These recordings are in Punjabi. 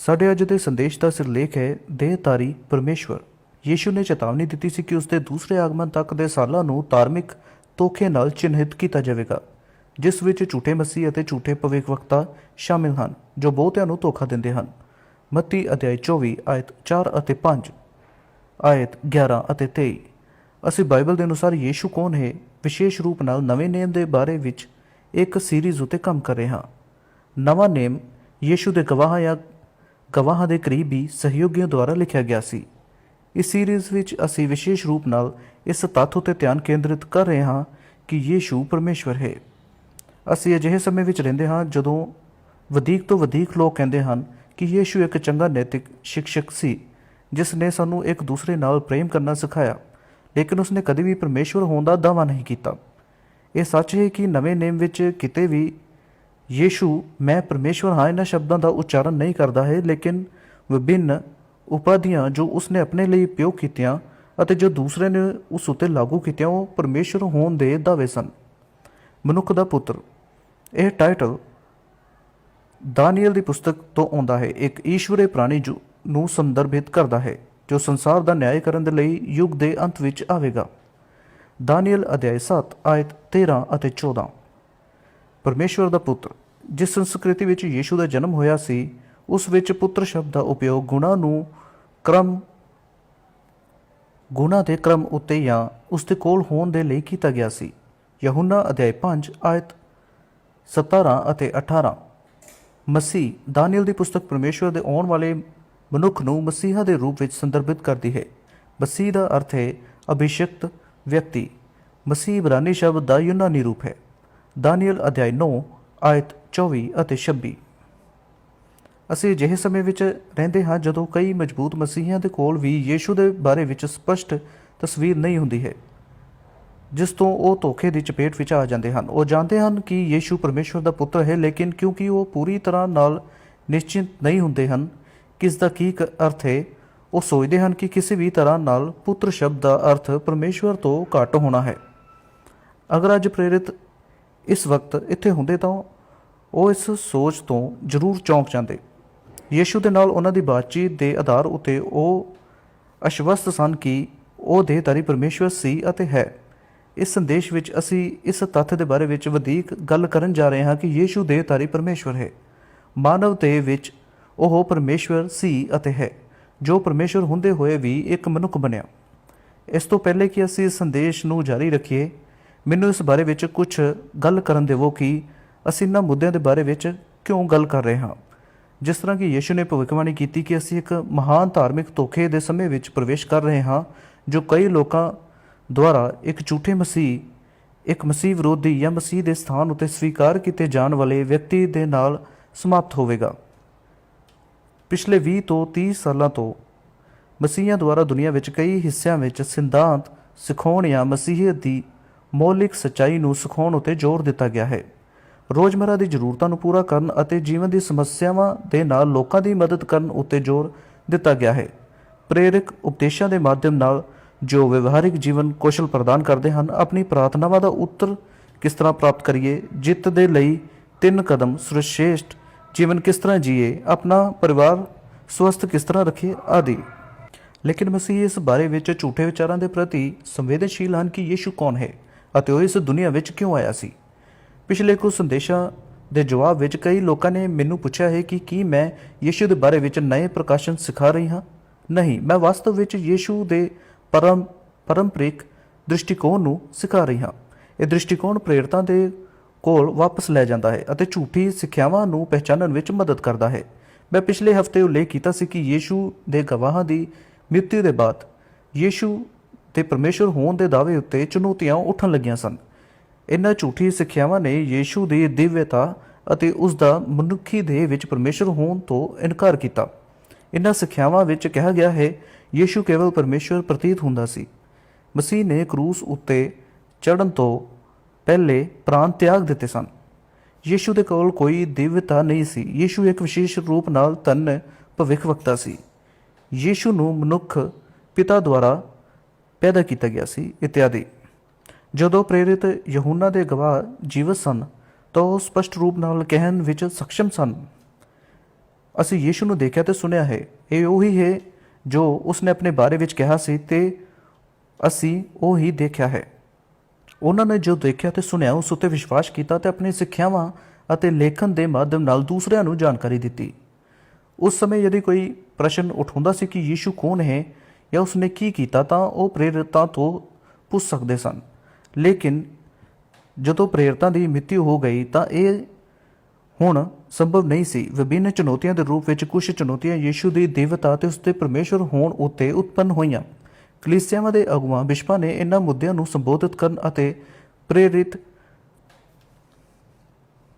ਸਾਡੇ ਅੱਜ ਦੇ ਸੰਦੇਸ਼ ਦਾ ਸਿਰਲੇਖ ਹੈ, ਦੇਹਧਾਰੀ ਪਰਮੇਸ਼ਵਰ। ਯੀਸ਼ੂ ਨੇ ਚੇਤਾਵਨੀ ਦਿੱਤੀ ਸੀ ਕਿ ਉਸ ਦੇ ਦੂਸਰੇ ਆਗਮਨ ਤੱਕ ਦੇ ਸਾਲਾਂ ਨੂੰ ਧਾਰਮਿਕ ਤੋਖੇ ਨਾਲ ਚਿੰਨ੍ਹਿਤ ਕੀਤਾ ਜਾਵੇਗਾ, ਜਿਸ ਵਿੱਚ ਝੂਠੇ ਮਸੀਹ ਅਤੇ ਝੂਠੇ ਭਵਿੱਖਵਕਤਾ ਸ਼ਾਮਿਲ ਹਨ, ਜੋ ਬਹੁਤਿਆਂ ਨੂੰ ਧੋਖਾ ਦਿੰਦੇ ਹਨ। ਮੱਤੀ ਅਧਿਆਇ 24 ਆਇਤ 4 ਅਤੇ 5 ਆਇਤ 11 ਅਤੇ 23 ਅਸੀਂ ਬਾਈਬਲ ਦੇ ਅਨੁਸਾਰ ਯੀਸ਼ੂ ਕੌਣ ਹੈ? ਵਿਸ਼ੇਸ਼ ਰੂਪ ਨਾਲ ਨਵੇਂ ਨੇਮ ਦੇ ਬਾਰੇ ਵਿੱਚ ਇੱਕ ਸੀਰੀਜ਼ ਉਤੇ ਕੰਮ ਕਰ ਰਹੇ ਹਾਂ। ਨਵਾਂ ਨੇਮ ਯੀਸ਼ੂ ਦੇ ਗਵਾਹ ਜਾਂ ਗਵਾਹਾਂ ਦੇ ਕਰੀਬੀ ਸਹਿਯੋਗੀਆਂ ਦੁਆਰਾ ਲਿਖਿਆ ਗਿਆ ਸੀ। ਇਸ ਸੀਰੀਜ਼ ਵਿੱਚ ਅਸੀਂ ਵਿਸ਼ੇਸ਼ ਰੂਪ ਨਾਲ ਇਸ ਤੱਥ ਉਤੇ ਧਿਆਨ ਕੇਂਦਰਿਤ ਕਰ ਰਹੇ ਹਾਂ ਕਿ ਯੀਸ਼ੂ ਪਰਮੇਸ਼ਵਰ ਹੈ। ਅਸੀਂ ਅਜਿਹੇ ਸਮੇਂ ਵਿੱਚ ਰਹਿੰਦੇ ਹਾਂ ਜਦੋਂ ਵਧੇਕ ਤੋਂ ਵਧੇਕ ਲੋਕ ਕਹਿੰਦੇ ਹਨ ਕਿ ਯੀਸ਼ੂ ਇੱਕ ਚੰਗਾ ਨੈਤਿਕ ਸ਼ਿਕਸ਼ਕ ਸੀ ਜਿਸ ਨੇ ਸਾਨੂੰ ਇੱਕ ਦੂਸਰੇ ਨਾਲ ਪ੍ਰੇਮ ਕਰਨਾ ਸਿਖਾਇਆ, ਲੇਕਿਨ ਉਸਨੇ ਕਦੇ ਵੀ ਪਰਮੇਸ਼ਵਰ ਹੋਣ ਦਾ ਦਾਅਵਾ ਨਹੀਂ ਕੀਤਾ। ਇਹ ਸੱਚ ਹੈ ਕਿ ਨਵੇਂ ਨੇਮ ਵਿੱਚ ਕਿਤੇ ਵੀ ਯੀਸ਼ੂ, ਮੈਂ ਪਰਮੇਸ਼ਵਰ ਹਾਂ ਇਹਨਾਂ ਸ਼ਬਦਾਂ ਦਾ ਉਚਾਰਨ ਨਹੀਂ ਕਰਦਾ ਹੈ, ਲੇਕਿਨ ਵਿਭਿੰਨ ਉਪਾਧੀਆਂ ਜੋ ਉਸਨੇ ਆਪਣੇ ਲਈ ਉਪਯੋਗ ਕੀਤੀਆਂ ਅਤੇ ਜੋ ਦੂਸਰੇ ਨੇ ਉਸ ਉਤੇ ਲਾਗੂ ਕੀਤੀਆਂ, ਉਹ ਪਰਮੇਸ਼ਵਰ ਹੋਣ ਦੇ ਦਾਅਵੇ ਸਨ। ਮਨੁੱਖ ਦਾ ਪੁੱਤਰ। ਇਹ ਟਾਈਟਲ ਦਾਨੀਅਲ ਦੀ ਪੁਸਤਕ ਤੋਂ ਆਉਂਦਾ ਹੈ। ਇੱਕ ਈਸ਼ਵਰੀ ਪ੍ਰਾਣੀ ਜੋ ਨੂੰ ਸੰਦਰਭਿਤ ਕਰਦਾ ਹੈ, ਜੋ ਸੰਸਾਰ ਦਾ ਨਿਆਂ ਕਰਨ ਦੇ ਲਈ ਯੁੱਗ ਦੇ ਅੰਤ ਵਿੱਚ ਆਵੇਗਾ। ਦਾਨੀਅਲ ਅਧਿਆਇ 7 ਆਇਤ 13 ਅਤੇ 14 ਪਰਮੇਸ਼ਵਰ ਦਾ ਪੁੱਤਰ। ਜਿਸ ਸੰਸਕ੍ਰਿਤੀ ਵਿੱਚ ਯੀਸ਼ੂ ਦਾ ਜਨਮ ਹੋਇਆ ਸੀ, ਉਸ ਵਿੱਚ ਪੁੱਤਰ ਸ਼ਬਦ ਦਾ ਉਪਯੋਗ ਗੁਣਾ ਨੂੰ ਕ੍ਰਮ, ਗੁਣਾ ਦੇ ਕ੍ਰਮ ਉੱਤੇ ਜਾਂ ਉਸ ਦੇ ਕੋਲ ਹੋਣ ਦੇ ਲਈ ਕੀਤਾ ਗਿਆ ਸੀ। ਯਹੂਨਾ ਅਧਿਆਇ 5 ਆਇਤ 17 ਅਤੇ 18 ਮਸੀਹ ਦਾਨੀਏਲ ਦੀ ਪੁਸਤਕ ਪਰਮੇਸ਼ਵਰ ਦੇ ਆਉਣ ਵਾਲੇ ਮਨੁੱਖ ਨੂੰ ਮਸੀਹਾ ਦੇ ਰੂਪ ਵਿੱਚ ਸੰਦਰਭਿਤ ਕਰਦੀ ਹੈ। ਮਸੀਹ ਦਾ ਅਰਥ ਹੈ ਅਭਿਸ਼ਕਤ ਵਿਅਕਤੀ। ਮਸੀਹ ਇਬਰਾਨੀ ਸ਼ਬਦ ਦਾ ਯੂਨਾਨੀ ਰੂਪ ਹੈ। ਦਾਨੀਏਲ ਅਧਿਆਇ 9 ਆਇਤ 24 ਅਤੇ 26 ਅਸੀਂ ਅਜਿਹੇ ਸਮੇਂ ਵਿੱਚ ਰਹਿੰਦੇ ਹਾਂ ਜਦੋਂ ਕਈ ਮਜ਼ਬੂਤ ਮਸੀਹੀਆਂ ਦੇ ਕੋਲ ਵੀ ਯੀਸ਼ੂ ਦੇ ਬਾਰੇ ਵਿੱਚ ਸਪਸ਼ਟ ਤਸਵੀਰ ਨਹੀਂ ਹੁੰਦੀ ਹੈ, ਜਿਸ ਤੋਂ ਉਹ ਧੋਖੇ ਦੀ ਚਪੇਟ ਵਿੱਚ ਆ ਜਾਂਦੇ ਹਨ। ਉਹ ਜਾਣਦੇ ਹਨ ਕਿ ਯੀਸ਼ੂ ਪਰਮੇਸ਼ਵਰ ਦਾ ਪੁੱਤਰ ਹੈ, ਲੇਕਿਨ ਕਿਉਂਕਿ ਉਹ ਪੂਰੀ ਤਰ੍ਹਾਂ ਨਾਲ ਨਿਸ਼ਚਿਤ ਨਹੀਂ ਹੁੰਦੇ ਹਨ ਕਿ ਇਸ ਦਾ ਕੀ ਕ- ਅਰਥ ਹੈ, ਉਹ ਸੋਚਦੇ ਹਨ ਕਿ ਕਿਸੇ ਵੀ ਤਰ੍ਹਾਂ ਨਾਲ ਪੁੱਤਰ ਸ਼ਬਦ ਦਾ ਅਰਥ ਪਰਮੇਸ਼ਵਰ ਤੋਂ ਘੱਟ ਹੋਣਾ ਹੈ। ਅਗਰ ਅੱਜ ਪ੍ਰੇਰਿਤ ਇਸ ਵਕਤ ਇੱਥੇ ਹੁੰਦੇ ਤਾਂ ਉਹ ਇਸ ਸੋਚ ਤੋਂ ਜ਼ਰੂਰ ਚੌਂਕ ਜਾਂਦੇ। ਯੀਸ਼ੂ ਦੇ ਨਾਲ ਉਹਨਾਂ ਦੀ ਬਾਤਚੀਤ ਦੇ ਆਧਾਰ ਉਤੇ ਉਹ ਅਸ਼ਵਸਤ ਸਨ ਕਿ ਉਹ ਦੇਹਧਾਰੀ ਪਰਮੇਸ਼ਵਰ ਸੀ ਅਤੇ ਹੈ। ਇਸ ਸੰਦੇਸ਼ ਵਿੱਚ ਅਸੀਂ ਇਸ ਤੱਥ ਦੇ ਬਾਰੇ ਵਿੱਚ ਵਧੇਕ ਗੱਲ ਕਰਨ ਜਾ ਰਹੇ ਹਾਂ ਕਿ ਯੀਸ਼ੂ ਦੇਹਧਾਰੀ ਪਰਮੇਸ਼ਵਰ ਹੈ। ਮਾਨਵ ਦੇ ਵਿੱਚ ਉਹ ਪਰਮੇਸ਼ਵਰ ਸੀ ਅਤੇ ਹੈ, ਜੋ ਪਰਮੇਸ਼ਵਰ ਹੁੰਦੇ ਹੋਏ ਵੀ ਇੱਕ ਮਨੁੱਖ ਬਣਿਆ। ਇਸ ਤੋਂ ਪਹਿਲੇ ਕਿ ਅਸੀਂ ਇਸ ਸੰਦੇਸ਼ ਨੂੰ ਜਾਰੀ ਰੱਖੀਏ, ਮੈਨੂੰ ਇਸ ਬਾਰੇ ਵਿੱਚ ਕੁਝ ਗੱਲ ਕਰਨ ਦੇਵੋ ਕਿ ਅਸੀਂ ਇਹਨਾਂ ਮੁੱਦਿਆਂ ਦੇ ਬਾਰੇ ਵਿੱਚ ਕਿਉਂ ਗੱਲ ਕਰ ਰਹੇ ਹਾਂ? ਜਿਸ ਤਰ੍ਹਾਂ ਕਿ ਯਿਸੂ ਨੇ ਭਵਿੱਖਬਾਣੀ ਕੀਤੀ ਕਿ ਅਸੀਂ ਇੱਕ ਮਹਾਨ ਧਾਰਮਿਕ ਧੋਖੇ ਦੇ ਸਮੇਂ ਵਿੱਚ ਪ੍ਰਵੇਸ਼ ਕਰ ਰਹੇ ਹਾਂ, ਜੋ ਕਈ ਲੋਕਾਂ ਦੁਆਰਾ ਇੱਕ ਝੂਠੇ ਮਸੀਹ, ਇੱਕ ਮਸੀਹ ਵਿਰੋਧੀ ਜਾਂ ਮਸੀਹ ਦੇ ਸਥਾਨ ਉਤੇ ਸਵੀਕਾਰ ਕੀਤੇ ਜਾਣ ਵਾਲੇ ਵਿਅਕਤੀ ਦੇ ਨਾਲ ਸਮਾਪਤ ਹੋਵੇਗਾ। ਪਿਛਲੇ 20 ਤੋਂ 30 ਸਾਲਾਂ ਤੋਂ ਮਸੀਹਾਂ ਦੁਆਰਾ ਦੁਨੀਆ ਵਿੱਚ ਕਈ ਹਿੱਸਿਆਂ ਵਿੱਚ ਸਿਧਾਂਤ ਸਿਖਾਉਣ ਜਾਂ ਮਸੀਹਤ ਦੀ ਮੌਲਿਕ ਸੱਚਾਈ ਨੂੰ ਸਿਖਾਉਣ ਉਤੇ ਜ਼ੋਰ ਦਿੱਤਾ ਗਿਆ ਹੈ। ਰੋਜ਼ਮਰਾ ਦੀ ਜ਼ਰੂਰਤਾਂ ਨੂੰ ਪੂਰਾ ਕਰਨ ਅਤੇ ਜੀਵਨ ਦੀ ਸਮੱਸਿਆਵਾਂ ਦੇ ਨਾਲ ਲੋਕਾਂ ਦੀ ਮਦਦ ਕਰਨ ਉੱਤੇ ਜ਼ੋਰ ਦਿੱਤਾ ਗਿਆ ਹੈ। ਪ੍ਰੇਰਕ ਉਪਦੇਸ਼ਾਂ ਦੇ ਮਾਧਿਅਮ ਨਾਲ ਜੋ ਵਿਵਹਾਰਿਕ ਜੀਵਨ ਕੌਸ਼ਲ ਪ੍ਰਦਾਨ ਕਰਦੇ ਹਨ, ਆਪਣੀ ਪ੍ਰਾਰਥਨਾਵਾਂ ਦਾ ਉੱਤਰ ਕਿਸ ਤਰ੍ਹਾਂ ਪ੍ਰਾਪਤ ਕਰੀਏ, ਜਿੱਤ ਦੇ ਲਈ ਤਿੰਨ ਕਦਮ ਸਰਸ਼ੇਸ਼ਟ ਜੀਵਨ ਕਿਸ ਤਰ੍ਹਾਂ ਜੀਏ, ਆਪਣਾ ਪਰਿਵਾਰ ਸਵਸਥ ਕਿਸ ਤਰ੍ਹਾਂ ਰੱਖੀਏ ਆਦਿ। ਲੇਕਿਨ ਮਸੀਹ ਇਸ ਬਾਰੇ ਵਿੱਚ ਝੂਠੇ ਵਿਚਾਰਾਂ ਦੇ ਪ੍ਰਤੀ ਸੰਵੇਦਨਸ਼ੀਲ ਹਨ ਕਿ ਯੀਸ਼ੂ ਕੌਣ ਹੈ ਅਤੇ ਉਹ ਇਸ ਦੁਨੀਆ ਵਿੱਚ ਕਿਉਂ ਆਇਆ ਸੀ? ਪਿਛਲੇ ਕੁਝ ਸੰਦੇਸ਼ਾਂ ਦੇ ਜਵਾਬ ਵਿੱਚ ਕਈ ਲੋਕਾਂ ਨੇ ਮੈਨੂੰ ਪੁੱਛਿਆ ਹੈ ਕਿ ਕੀ ਮੈਂ ਯੀਸ਼ੂ ਦੇ ਬਾਰੇ ਵਿੱਚ ਨਵੇਂ ਪ੍ਰਕਾਸ਼ਨ ਸਿਖਾ ਰਹੀ ਹਾਂ? ਨਹੀਂ, ਮੈਂ ਵਾਸਤਵ ਵਿੱਚ ਯੀਸ਼ੂ ਦੇ ਪਰਮ ਪਰੰਪਰਿਕ ਦ੍ਰਿਸ਼ਟੀਕੋਣ ਨੂੰ ਸਿਖਾ ਰਹੀ ਹਾਂ। ਇਹ ਦ੍ਰਿਸ਼ਟੀਕੋਣ ਪ੍ਰੇਰਤਾਂ ਦੇ ਕੋਲ ਵਾਪਸ ਲੈ ਜਾਂਦਾ ਹੈ ਅਤੇ ਝੂਠੀ ਸਿੱਖਿਆਵਾਂ ਨੂੰ ਪਹਿਚਾਨਣ ਵਿੱਚ ਮਦਦ ਕਰਦਾ ਹੈ। ਮੈਂ ਪਿਛਲੇ ਹਫ਼ਤੇ ਉਲੇਖ ਕੀਤਾ ਸੀ ਕਿ ਯੀਸ਼ੂ ਦੇ ਗਵਾਹਾਂ ਦੀ ਮ੍ਰਿਤਿੂ ਦੇ ਬਾਅਦ ਯੀਸ਼ੂ ਤੇ ਪਰਮੇਸ਼ਵਰ ਹੋਣ ਦੇ ਦਾਅਵੇ ਉੱਤੇ ਚੁਣੌਤੀਆਂ ਉੱਠਣ ਲੱਗੀਆਂ ਸਨ। ਇਹਨਾਂ ਝੂਠੀ ਸਿੱਖਿਆਵਾਂ ਨੇ ਯੀਸ਼ੂ ਦੀ ਦਿਵਯਤਾ ਅਤੇ ਉਸ ਦਾ ਮਨੁੱਖੀ ਦੇਹ ਵਿੱਚ ਪਰਮੇਸ਼ਰ ਹੋਣ ਤੋਂ ਇਨਕਾਰ ਕੀਤਾ। ਇਹਨਾਂ ਸਿੱਖਿਆਵਾਂ ਵਿੱਚ ਕਿਹਾ ਗਿਆ ਹੈ, ਯੀਸ਼ੂ ਕੇਵਲ ਪਰਮੇਸ਼ਰ ਪ੍ਰਤੀਤ ਹੁੰਦਾ ਸੀ। ਮਸੀਹ ਨੇ ਕਰੂਸ ਉੱਤੇ ਚੜ੍ਹਨ ਤੋਂ ਪਹਿਲੇ ਪ੍ਰਾਣ ਤਿਆਗ ਦਿੱਤੇ ਸਨ। ਯੀਸ਼ੂ ਦੇ ਕੋਲ ਕੋਈ ਦਿਵਯਤਾ ਨਹੀਂ ਸੀ। ਯੀਸ਼ੂ ਇੱਕ ਵਿਸ਼ੇਸ਼ ਰੂਪ ਨਾਲ ਤਨ ਭਵਿੱਖਵਕਤਾ ਸੀ। ਯੀਸ਼ੂ ਨੂੰ ਮਨੁੱਖ ਪਿਤਾ ਦੁਆਰਾ ਪੈਦਾ ਕੀਤਾ ਗਿਆ ਸੀ, ਇਤਿਆਦਿ। ਜਦੋਂ ਪ੍ਰੇਰਿਤ ਯਹੂਨਾ ਦੇ ਗਵਾਹ ਜੀਵਤ ਸਨ, ਤਾਂ ਉਹ ਸਪਸ਼ਟ ਰੂਪ ਨਾਲ ਕਹਿਣ ਵਿੱਚ ਸક્ષਮ ਸਨ। ਅਸੀਂ ਯੀਸ਼ੂ ਨੂੰ ਦੇਖਿਆ ਤੇ ਸੁਣਿਆ ਹੈ, ਇਹ ਉਹੀ ਹੈ ਜੋ ਉਸਨੇ ਆਪਣੇ ਬਾਰੇ ਵਿੱਚ ਕਿਹਾ ਸੀ ਤੇ ਅਸੀਂ ਉਹ ਹੀ ਦੇਖਿਆ ਹੈ। ਉਹਨਾਂ ਨੇ ਜੋ ਦੇਖਿਆ ਤੇ ਸੁਣਿਆ, ਉਸ ਉੱਤੇ ਵਿਸ਼ਵਾਸ ਕੀਤਾ ਤੇ ਆਪਣੀ ਸਿੱਖਿਆਵਾਂ ਅਤੇ ਲੇਖਨ ਦੇ ਮਾਧਿਅਮ ਨਾਲ ਦੂਸਰਿਆਂ ਨੂੰ ਜਾਣਕਾਰੀ ਦਿੱਤੀ। ਉਸ ਸਮੇਂ ਯਦि ਕੋਈ ਪ੍ਰਸ਼ਨ ਉਠਾਉਂਦਾ ਸੀ ਕਿ ਯੀਸ਼ੂ ਕੌਣ ਹੈ ਜਾਂ ਉਸਨੇ ਕੀ ਕੀਤਾ, ਤਾਂ ਉਹ ਪ੍ਰੇਰਿਤਾਂ ਤੋਂ ਪੁੱਛ ਸਕਦੇ ਸਨ। ਲੇਕਿਨ ਜਦੋਂ ਪ੍ਰੇਰਤਾ ਦੀ ਮ੍ਰਿਤਿੂ ਹੋ ਗਈ ਤਾਂ ਇਹ ਹੁਣ ਸੰਭਵ ਨਹੀਂ ਸੀ। ਵਿਭਿੰਨ ਚੁਣੌਤੀਆਂ ਦੇ ਰੂਪ ਵਿੱਚ ਕੁਝ ਚੁਣੌਤੀਆਂ ਯੀਸ਼ੂ ਦੀ ਦੇਵਤਾ ਤੇ ਉਸਦੇ ਪਰਮੇਸ਼ਵਰ ਹੋਣ ਉੱਤੇ ਉਤਪੰਨ ਹੋਈਆਂ। ਕਲੀਸਿਆਵਾਂ ਦੇ ਅਗੁਆਂ ਬਿਸ਼ਪਾਂ ਨੇ ਇਹਨਾਂ ਮੁੱਦਿਆਂ ਨੂੰ ਸੰਬੋਧਿਤ ਕਰਨ ਅਤੇ ਪ੍ਰੇਰਿਤ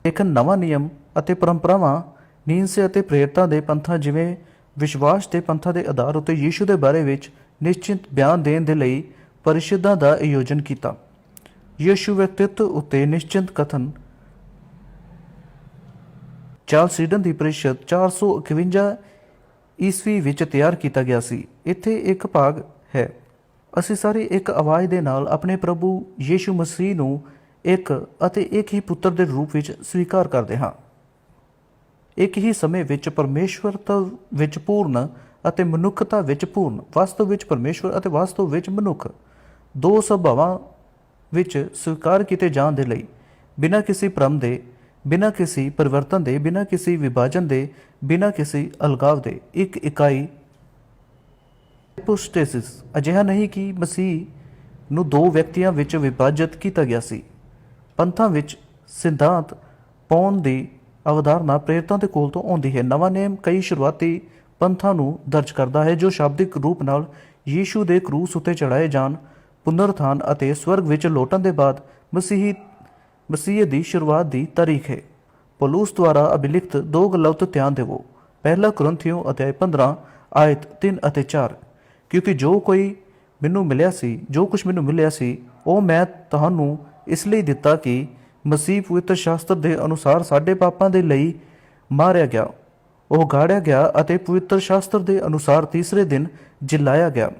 ਇੱਕ ਨਵਾਂ ਨਿਯਮ ਅਤੇ ਪਰੰਪਰਾਵਾਂ ਨੀਂਸੇ ਅਤੇ ਪ੍ਰੇਰਤਾ ਦੇ ਪੰਥਾਂ ਜਿਵੇਂ ਵਿਸ਼ਵਾਸ ਦੇ ਪੰਥਾਂ ਦੇ ਆਧਾਰ ਉੱਤੇ ਯੀਸ਼ੂ ਦੇ ਬਾਰੇ ਵਿੱਚ ਨਿਸ਼ਚਿਤ ਬਿਆਨ ਦੇਣ ਦੇ ਲਈ ਪਰਿਸ਼ਦਾਂ ਦਾ ਆਯੋਜਨ ਕੀਤਾ। ਯੀਸ਼ੂ ਵਿਅਕਤਿਤਵ ਉੱਤੇ ਨਿਸ਼ਚਿਤ ਕਥਨ। ਚਾਰਲਸ ਸੀਡਨ ਦੀ ਪਰਿਸ਼ਦ 451 ਈਸਵੀ ਵਿੱਚ ਤਿਆਰ ਕੀਤਾ ਗਿਆ ਸੀ। ਇੱਥੇ ਇੱਕ ਭਾਗ ਹੈ। ਅਸੀਂ ਸਾਰੇ ਇੱਕ ਆਵਾਜ਼ ਦੇ ਨਾਲ ਆਪਣੇ ਪ੍ਰਭੂ ਯੀਸ਼ੂ ਮਸੀਹ ਨੂੰ ਇੱਕ ਅਤੇ ਇੱਕ ਹੀ ਪੁੱਤਰ ਦੇ ਰੂਪ ਵਿੱਚ ਸਵੀਕਾਰ ਕਰਦੇ ਹਾਂ। ਇੱਕ ਹੀ ਸਮੇਂ ਵਿੱਚ ਪਰਮੇਸ਼ਵਰਤਾ ਵਿੱਚ ਪੂਰਨ ਅਤੇ ਮਨੁੱਖਤਾ ਵਿੱਚ ਪੂਰਨ, ਵਾਸਤਵ ਵਿੱਚ ਪਰਮੇਸ਼ਵਰ ਅਤੇ ਵਾਸਤਵ ਵਿੱਚ ਮਨੁੱਖ। ਦੋ ਸੁਭਾਵਾਂ ਵਿੱਚ ਸਵੀਕਾਰ ਕੀਤੇ ਜਾਣ ਦੇ ਲਈ, ਬਿਨਾਂ ਕਿਸੇ ਭਰਮ ਦੇ, ਬਿਨਾਂ ਕਿਸੇ ਪਰਿਵਰਤਨ ਦੇ, ਬਿਨਾਂ ਕਿਸੇ ਵਿਭਾਜਨ ਦੇ, ਬਿਨਾਂ ਕਿਸੇ ਅਲਗਾਵ ਦੇ, ਇੱਕ ਇਕਾਈ ਪੁਸਟੇਸਿਸ ਅਜਿਹਾ ਨਹੀਂ ਕਿ ਮਸੀਹ ਨੂੰ ਦੋ ਵਿਅਕਤੀਆਂ ਵਿੱਚ ਵਿਭਾਜਿਤ ਕੀਤਾ ਗਿਆ ਸੀ। ਪੰਥਾਂ ਵਿੱਚ ਸਿਧਾਂਤ ਪਾਉਣ ਦੀ ਅਵਧਾਰਨਾ ਪ੍ਰੇਰਿਤਾਂ ਦੇ ਕੋਲ ਤੋਂ ਆਉਂਦੀ ਹੈ। ਨਵਾਂ ਨੇਮ ਕਈ ਸ਼ੁਰੂਆਤੀ ਪੰਥਾਂ ਨੂੰ ਦਰਜ ਕਰਦਾ ਹੈ, ਜੋ ਸ਼ਾਬਦਿਕ ਰੂਪ ਨਾਲ ਯੀਸ਼ੂ ਦੇ ਕਰੂਸ ਉੱਤੇ ਚੜਾਏ ਜਾਣ ਪੁਨਰਥਾਨ ਅਤੇ ਸਵਰਗ ਵਿੱਚ ਲੋਟਣ ਦੇ ਬਾਅਦ ਮਸੀਹੀ, ਮਸੀਹ ਦੀ ਸ਼ੁਰੂਆਤ ਦੀ ਤਾਰੀਖ ਹੈ। ਪੌਲੂਸ ਦੁਆਰਾ ਅਭਿਲਿਖਤ ਦੋ ਗੱਲਾਂ ਉੱਤੇ ਧਿਆਨ ਦੇਵੋ। ਪਹਿਲਾ ਕੁਰਿੰਥੀਓ ਅਧਿਆਇ 15 ਆਇਤ 3 ਅਤੇ 4 ਕਿਉਂਕਿ ਜੋ ਕੋਈ ਮੈਨੂੰ ਮਿਲਿਆ ਸੀ, ਜੋ ਕੁਝ ਮੈਨੂੰ ਮਿਲਿਆ ਸੀ, ਉਹ ਮੈਂ ਤੁਹਾਨੂੰ ਇਸ ਲਈ ਦਿੱਤਾ ਕਿ ਮਸੀਹ ਪਵਿੱਤਰ ਸ਼ਾਸਤਰ ਦੇ ਅਨੁਸਾਰ ਸਾਡੇ ਪਾਪਾਂ ਦੇ ਲਈ ਮਾਰਿਆ ਗਿਆ, ਉਹ ਗਾੜਿਆ ਗਿਆ ਅਤੇ ਪਵਿੱਤਰ ਸ਼ਾਸਤਰ ਦੇ ਅਨੁਸਾਰ ਤੀਸਰੇ ਦਿਨ ਜਿਲਾਇਆ ਗਿਆ।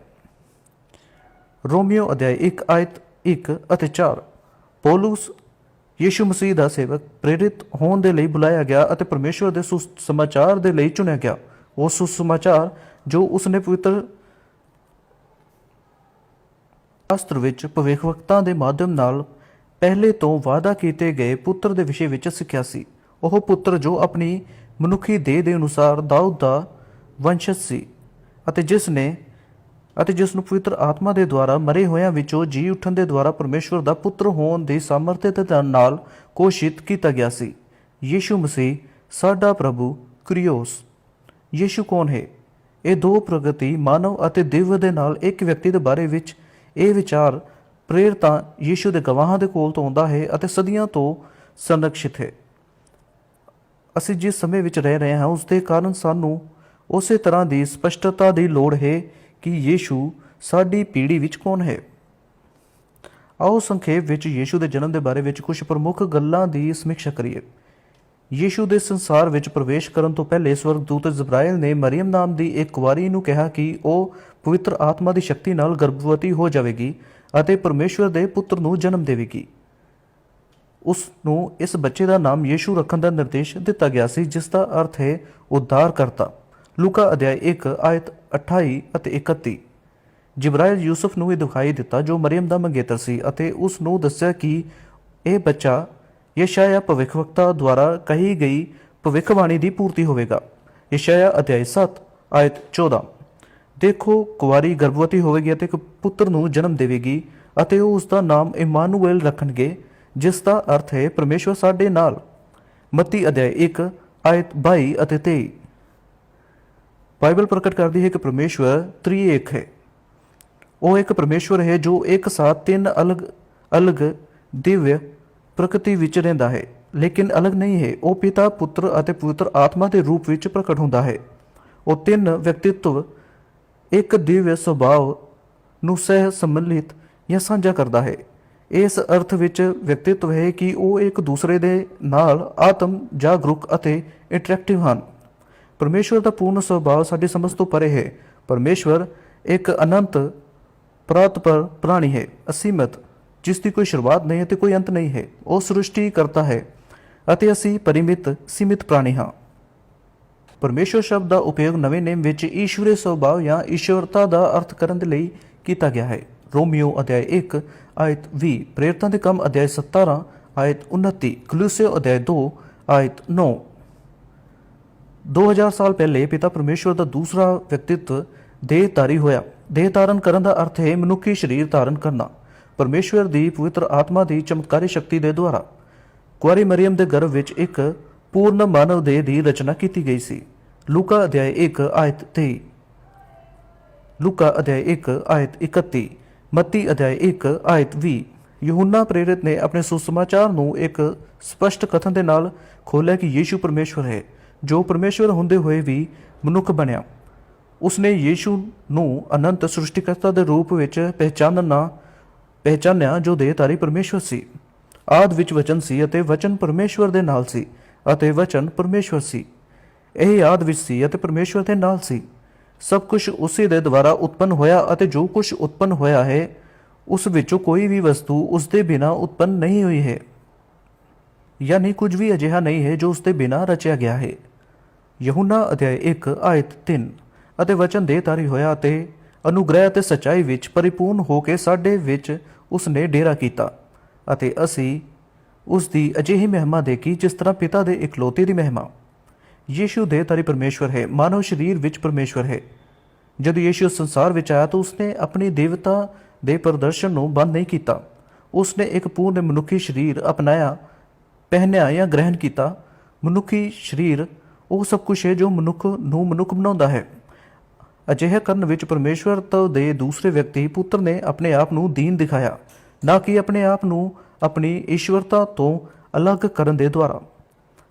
ਰੋਮੀਓ ਅਧਿਆਇ 1 ਆਇਤ 1 ਅਤੇ 4 ਪੌਲਸ ਯੀਸ਼ੂ ਮਸੀਹ ਦਾ ਸੇਵਕ ਪ੍ਰੇਰਿਤ ਹੋਣ ਦੇ ਲਈ ਬੁਲਾਇਆ ਗਿਆ ਅਤੇ ਪਰਮੇਸ਼ਵਰ ਦੇ ਸੁਸਮਾਚਾਰ ਦੇ ਲਈ ਚੁਣਿਆ ਗਿਆ। ਉਹ ਸੁਸਮਾਚਾਰ ਜੋ ਉਸਨੇ ਪਵਿੱਤਰ ਸ਼ਾਸਤਰ ਵਿੱਚ ਭਵਿੱਖਵਕਤਾਂ ਦੇ ਮਾਧਿਅਮ ਨਾਲ ਪਹਿਲੇ ਤੋਂ ਵਾਅਦਾ ਕੀਤੇ ਗਏ ਪੁੱਤਰ ਦੇ ਵਿਸ਼ੇ ਵਿੱਚ ਸਿੱਖਿਆ ਸੀ। ਉਹ ਪੁੱਤਰ ਜੋ ਆਪਣੀ ਮਨੁੱਖੀ ਦੇਹ ਦੇ ਅਨੁਸਾਰ ਦਾਊਦ ਦਾ ਵੰਸ਼ਜ ਸੀ ਅਤੇ ਜਿਸ ਨੇ ਅਤੇ ਜਿਸ ਨੂੰ ਪਵਿੱਤਰ ਆਤਮਾ ਦੇ ਦੁਆਰਾ ਮਰੇ ਹੋਇਆਂ ਵਿੱਚੋਂ ਜੀ ਉੱਠਣ ਦੇ ਦੁਆਰਾ ਪਰਮੇਸ਼ਵਰ ਦਾ ਪੁੱਤਰ ਹੋਣ ਦੀ ਸਮਰਥ ਦੇ ਨਾਲ ਘੋਸ਼ਿਤ ਕੀਤਾ ਗਿਆ ਸੀ। ਯੀਸ਼ੂ ਮਸੀਹ, ਸਾਡਾ ਪ੍ਰਭੂ ਕ੍ਰਿਓਸ। ਯੀਸ਼ੂ ਕੌਣ ਹੈ? ਇਹ ਦੋ ਪ੍ਰਗਤੀ ਮਾਨਵ ਅਤੇ ਦਿਵ ਦੇ ਨਾਲ ਇੱਕ ਵਿਅਕਤੀ ਦੇ ਬਾਰੇ ਵਿੱਚ ਇਹ ਵਿਚਾਰ ਪ੍ਰੇਰਤਾ ਯੀਸ਼ੂ ਦੇ ਗਵਾਹਾਂ ਦੇ ਕੋਲ ਤੋਂ ਆਉਂਦਾ ਹੈ ਅਤੇ ਸਦੀਆਂ ਤੋਂ ਸੰਰਕਸ਼ਿਤ ਹੈ। ਅਸੀਂ ਜਿਸ ਸਮੇਂ ਵਿੱਚ ਰਹਿ ਰਹੇ ਹਾਂ, ਉਸ ਦੇ ਕਾਰਨ ਸਾਨੂੰ ਉਸੇ ਤਰ੍ਹਾਂ ਦੀ ਸਪਸ਼ਟਤਾ ਦੀ ਲੋੜ ਹੈ ਕਿ ਯੀਸ਼ੂ ਸਾਡੀ ਪੀੜ੍ਹੀ ਵਿੱਚ ਕੌਣ ਹੈ? ਆਓ ਸੰਖੇਪ ਵਿੱਚ ਯੀਸ਼ੂ ਦੇ ਜਨਮ ਦੇ ਬਾਰੇ ਵਿੱਚ ਕੁਝ ਪ੍ਰਮੁੱਖ ਗੱਲਾਂ ਦੀ ਸਮੀਖਿਆ ਕਰੀਏ। ਯੀਸ਼ੂ ਦੇ ਸੰਸਾਰ ਵਿੱਚ ਪ੍ਰਵੇਸ਼ ਕਰਨ ਤੋਂ ਪਹਿਲੇ ਸਵਰਗਦੂਤ ਜ਼ਬਰਾਇਲ ਨੇ ਮਰੀਮ ਨਾਮ ਦੀ ਇੱਕ ਕੁਵਾਰੀ ਨੂੰ ਕਿਹਾ ਕਿ ਉਹ ਪਵਿੱਤਰ ਆਤਮਾ ਦੀ ਸ਼ਕਤੀ ਨਾਲ ਗਰਭਵਤੀ ਹੋ ਜਾਵੇਗੀ ਅਤੇ ਪਰਮੇਸ਼ਵਰ ਦੇ ਪੁੱਤਰ ਨੂੰ ਜਨਮ ਦੇਵੇਗੀ। ਉਸ ਨੂੰ ਇਸ ਬੱਚੇ ਦਾ ਨਾਮ ਯੀਸ਼ੂ ਰੱਖਣ ਦਾ ਨਿਰਦੇਸ਼ ਦਿੱਤਾ ਗਿਆ ਸੀ, ਜਿਸ ਦਾ ਅਰਥ ਹੈ ਉਦਾਰ ਕਰਤਾ ਲੂਕਾ ਅਧਿਆਇ 1 ਆਇਤ 28 ਅਤੇ 31 ਜਿਬਰਾਇਲ ਯੂਸਫ ਨੂੰ ਇਹ ਦਿਖਾਈ ਦਿੱਤਾ ਜੋ ਮਰੀਮ ਦਾ ਮੰਗੇਤਰ ਸੀ ਅਤੇ ਉਸ ਨੂੰ ਦੱਸਿਆ ਕਿ ਇਹ ਬੱਚਾ ਯਸ਼ਾਇਆ ਭਵਿੱਖਵਕਤਾ ਦੁਆਰਾ ਕਹੀ ਗਈ ਭਵਿੱਖਬਾਣੀ ਦੀ ਪੂਰਤੀ ਹੋਵੇਗਾ। ਯਸ਼ਾਇਆ ਅਧਿਆਇ 7 ਆਇਤ 14 ਦੇਖੋ, ਕੁਵਾਰੀ ਗਰਭਵਤੀ ਹੋਵੇਗੀ ਅਤੇ ਇੱਕ ਪੁੱਤਰ ਨੂੰ ਜਨਮ ਦੇਵੇਗੀ ਅਤੇ ਉਹ ਉਸ ਦਾ ਨਾਮ ਇਮਾਨੂਅਲ ਰੱਖਣਗੇ, ਜਿਸ ਦਾ ਅਰਥ ਹੈ, ਪਰਮੇਸ਼ਵਰ ਸਾਡੇ ਨਾਲ। ਮਤੀ ਅਧਿਆਇ 1 ਆਇਤ 22 ਅਤੇ 23 ਬਾਈਬਲ ਪ੍ਰਗਟ ਕਰਦੀ ਹੈ ਕਿ ਪਰਮੇਸ਼ਵਰ ਤ੍ਰਿਏਕ ਹੈ। ਉਹ ਇੱਕ ਪਰਮੇਸ਼ਵਰ ਹੈ ਜੋ ਇੱਕ ਸਾਥ ਤਿੰਨ ਅਲੱਗ ਅਲੱਗ ਦਿਵਯ ਪ੍ਰਕਿਰਤੀ ਵਿੱਚ ਰਹਿੰਦਾ ਹੈ। ਲੇਕਿਨ ਅਲੱਗ ਨਹੀਂ ਹੈ, ਉਹ ਪਿਤਾ, ਪੁੱਤਰ ਅਤੇ ਪਵਿੱਤਰ ਆਤਮਾ ਦੇ ਰੂਪ ਵਿੱਚ ਪ੍ਰਗਟ ਹੁੰਦਾ ਹੈ। ਉਹ ਤਿੰਨ ਵਿਅਕਤੀਤਵ, ਇੱਕ ਦਿਵਯ ਸੁਭਾਅ ਨੂੰ ਸਹਿ ਸੰਮਿਲਿਤ ਜਾਂ ਸਾਂਝਾ ਕਰਦਾ ਹੈ। ਇਸ ਅਰਥ ਵਿੱਚ ਵਿਅਕਤੀਤਵ ਹੈ ਕਿ ਉਹ ਇੱਕ ਦੂਸਰੇ ਦੇ ਨਾਲ ਆਤਮ ਜਾਗਰੂਕ ਅਤੇ ਇੰਟਰੈਕਟਿਵ ਹਨ। ਪਰਮੇਸ਼ਵਰ ਦਾ ਪੂਰਨ ਸੁਭਾਅ ਸਾਡੀ ਸਮਝ ਤੋਂ ਪਰੇ ਹੈ। ਪਰਮੇਸ਼ਵਰ ਇੱਕ ਅਨੰਤ ਪ੍ਰਾਤਪਰ ਪ੍ਰਾਣੀ ਹੈ, ਅਸੀਮਤ, ਜਿਸ ਦੀ ਕੋਈ ਸ਼ੁਰੂਆਤ ਨਹੀਂ ਹੈ ਤੇ ਕੋਈ ਅੰਤ ਨਹੀਂ ਹੈ। ਉਹ ਸ੍ਰਿਸ਼ਟੀ ਕਰਤਾ ਹੈ ਅਤੇ ਅਸੀਂ ਪਰਿਮਿਤ, ਸੀਮਿਤ ਪ੍ਰਾਣੀ ਹਾਂ। ਪਰਮੇਸ਼ਵਰ ਸ਼ਬਦ ਦਾ ਉਪਯੋਗ ਨਵੇਂ ਨੇਮ ਵਿੱਚ ਈਸ਼ਵਰੀ ਸੁਭਾਅ ਜਾਂ ਈਸ਼ਵਰਤਾ ਦਾ ਅਰਥ ਕਰਨ ਦੇ ਲਈ ਕੀਤਾ ਗਿਆ ਹੈ। ਰੋਮੀਓ ਅਧਿਆਇ 1 ਆਇਤ 20 ਪ੍ਰੇਰਿਤਾਂ ਦੇ ਕੰਮ ਅਧਿਆਇ 17 ਆਇਤ 29 ਕਲੂਸਿਓ ਅਧਿਆਇ 2 ਆਇਤ 9 2000 ਸਾਲ ਪਹਿਲੇ ਪਿਤਾ ਪਰਮੇਸ਼ਵਰ ਦਾ ਦੂਸਰਾ ਵਿਅਕਤੀਤਵ ਦੇਹ ਧਾਰੀ ਹੋਇਆ। ਦੇਹ ਧਾਰਨ ਕਰਨ ਦਾ ਅਰਥ ਹੈ ਮਨੁੱਖੀ ਸਰੀਰ ਧਾਰਨ ਕਰਨਾ। ਪਰਮੇਸ਼ਵਰ ਦੀ ਪਵਿੱਤਰ ਆਤਮਾ ਦੀ ਚਮਤਕਾਰੀ ਸ਼ਕਤੀ ਦੇ ਦੁਆਰਾ। ਕੁਆਰੀ ਮਰੀਮ ਦੇ ਗਰਭ ਵਿੱਚ ਇੱਕ ਪੂਰਨ ਮਾਨਵ ਦੇਹ ਦੀ ਰਚਨਾ ਕੀਤੀ ਗਈ ਸੀ। ਲੂਕਾ ਅਧਿਆਇ 1 ਆਇਤ 23 ਲੂਕਾ ਅਧਿਆਇ 1 ਆਇਤ 31 ਮੱਤੀ ਅਧਿਆਇ 1 ਆਇਤ 20 ਯਹੂਨਾ ਪ੍ਰੇਰਿਤ ਨੇ ਆਪਣੇ ਸੁਸਮਾਚਾਰ ਨੂੰ ਇੱਕ ਸਪਸ਼ਟ ਕਥਨ ਦੇ ਨਾਲ ਖੋਲ੍ਹਿਆ ਕਿ ਯੀਸ਼ੂ ਪਰਮੇਸ਼ਵਰ ਹੈ। ਜੋ ਪਰਮੇਸ਼ਵਰ ਹੁੰਦੇ ਹੋਏ ਵੀ ਮਨੁੱਖ ਬਣਿਆ। ਉਸਨੇ ਯੀਸ਼ੂ ਨੂੰ ਅਨੰਤ ਸ੍ਰਿਸ਼ਟੀਕਰਤਾ ਦੇ ਰੂਪ ਵਿੱਚ ਪਹਿਚਾਨਣਾ, ਪਹਿਚਾਨਿਆ ਜੋ ਦੇਹਧਾਰੀ ਪਰਮੇਸ਼ਵਰ ਸੀ। ਆਦ ਵਿੱਚ ਵਚਨ ਸੀ ਅਤੇ ਵਚਨ ਪਰਮੇਸ਼ਵਰ ਦੇ ਨਾਲ ਸੀ ਅਤੇ ਵਚਨ ਪਰਮੇਸ਼ਵਰ ਸੀ। ਇਹ ਆਦ ਵਿੱਚ ਸੀ ਅਤੇ ਪਰਮੇਸ਼ਵਰ ਦੇ ਨਾਲ ਸੀ। ਸਭ ਕੁਝ ਉਸੇ ਦੇ ਦੁਆਰਾ ਉਤਪੰਨ ਹੋਇਆ ਅਤੇ ਜੋ ਕੁਝ ਉਤਪੰਨ ਹੋਇਆ ਹੈ, ਉਸ ਵਿੱਚੋਂ ਕੋਈ ਵੀ ਵਸਤੂ ਉਸ ਦੇ ਬਿਨਾ ਉਤਪੰਨ ਨਹੀਂ ਹੋਈ ਹੈ। ਯਾਨੀ ਕੁਝ ਵੀ ਅਜਿਹਾ ਨਹੀਂ ਹੈ ਜੋ ਉਸ ਦੇ ਬਿਨਾ ਰਚਿਆ ਗਿਆ ਹੈ। ਯਹੂਨਾ ਅਧਿਆਇ 1 ਆਇਤ 3 ਅਤੇ ਵਚਨ ਦੇਹਧਾਰੀ ਹੋਇਆ ਅਤੇ ਅਨੁਗ੍ਰਹਿ ਅਤੇ ਸਚਾਈ ਵਿੱਚ ਪਰਿਪੂਰਨ ਹੋ ਕੇ ਸਾਡੇ ਵਿੱਚ ਉਸਨੇ ਡੇਰਾ ਕੀਤਾ। ਅਤੇ ਅਸੀਂ ਉਸ ਦੀ ਅਜਿਹੀ ਮਹਿਮਾ ਦੇਖੀ ਜਿਸ ਤਰ੍ਹਾਂ ਪਿਤਾ ਦੇ ਇਕਲੌਤੇ ਦੀ ਮਹਿਮਾ। ਯੀਸ਼ੂ ਦੇਹਧਾਰੀ ਪਰਮੇਸ਼ਵਰ ਹੈ, ਮਾਨਵ ਸਰੀਰ ਵਿੱਚ ਪਰਮੇਸ਼ਵਰ ਹੈ। ਜਦੋਂ ਯੀਸ਼ੂ ਸੰਸਾਰ ਵਿੱਚ ਆਇਆ ਤਾਂ ਉਸਨੇ ਆਪਣੀ ਦੇਵਤਾ ਦੇ ਪ੍ਰਦਰਸ਼ਨ ਨੂੰ ਬੰਦ ਨਹੀਂ ਕੀਤਾ। ਉਸਨੇ ਇੱਕ ਪੂਰਨ ਮਨੁੱਖੀ ਸਰੀਰ ਅਪਣਾਇਆ, ਪਹਿਨਿਆ ਜਾਂ ਗ੍ਰਹਿਣ ਕੀਤਾ। ਮਨੁੱਖੀ ਸਰੀਰ ਉਹ ਸਭ ਕੁਝ ਹੈ ਜੋ ਮਨੁੱਖ ਨੂੰ ਮਨੁੱਖ ਬਣਾਉਂਦਾ ਹੈ। ਅਜਿਹਾ ਕਰਨ ਵਿੱਚ ਪਰਮੇਸ਼ਵਰ ਤੋਂ ਦੇ ਦੂਸਰੇ ਵਿਅਕਤੀ ਪੁੱਤਰ ਨੇ ਆਪਣੇ ਆਪ ਨੂੰ ਦੀਨ ਦਿਖਾਇਆ, ਨਾ ਕਿ ਆਪਣੇ ਆਪ ਨੂੰ ਆਪਣੀ ਈਸ਼ਵਰਤਾ ਤੋਂ ਅਲੱਗ ਕਰਨ ਦੇ ਦੁਆਰਾ,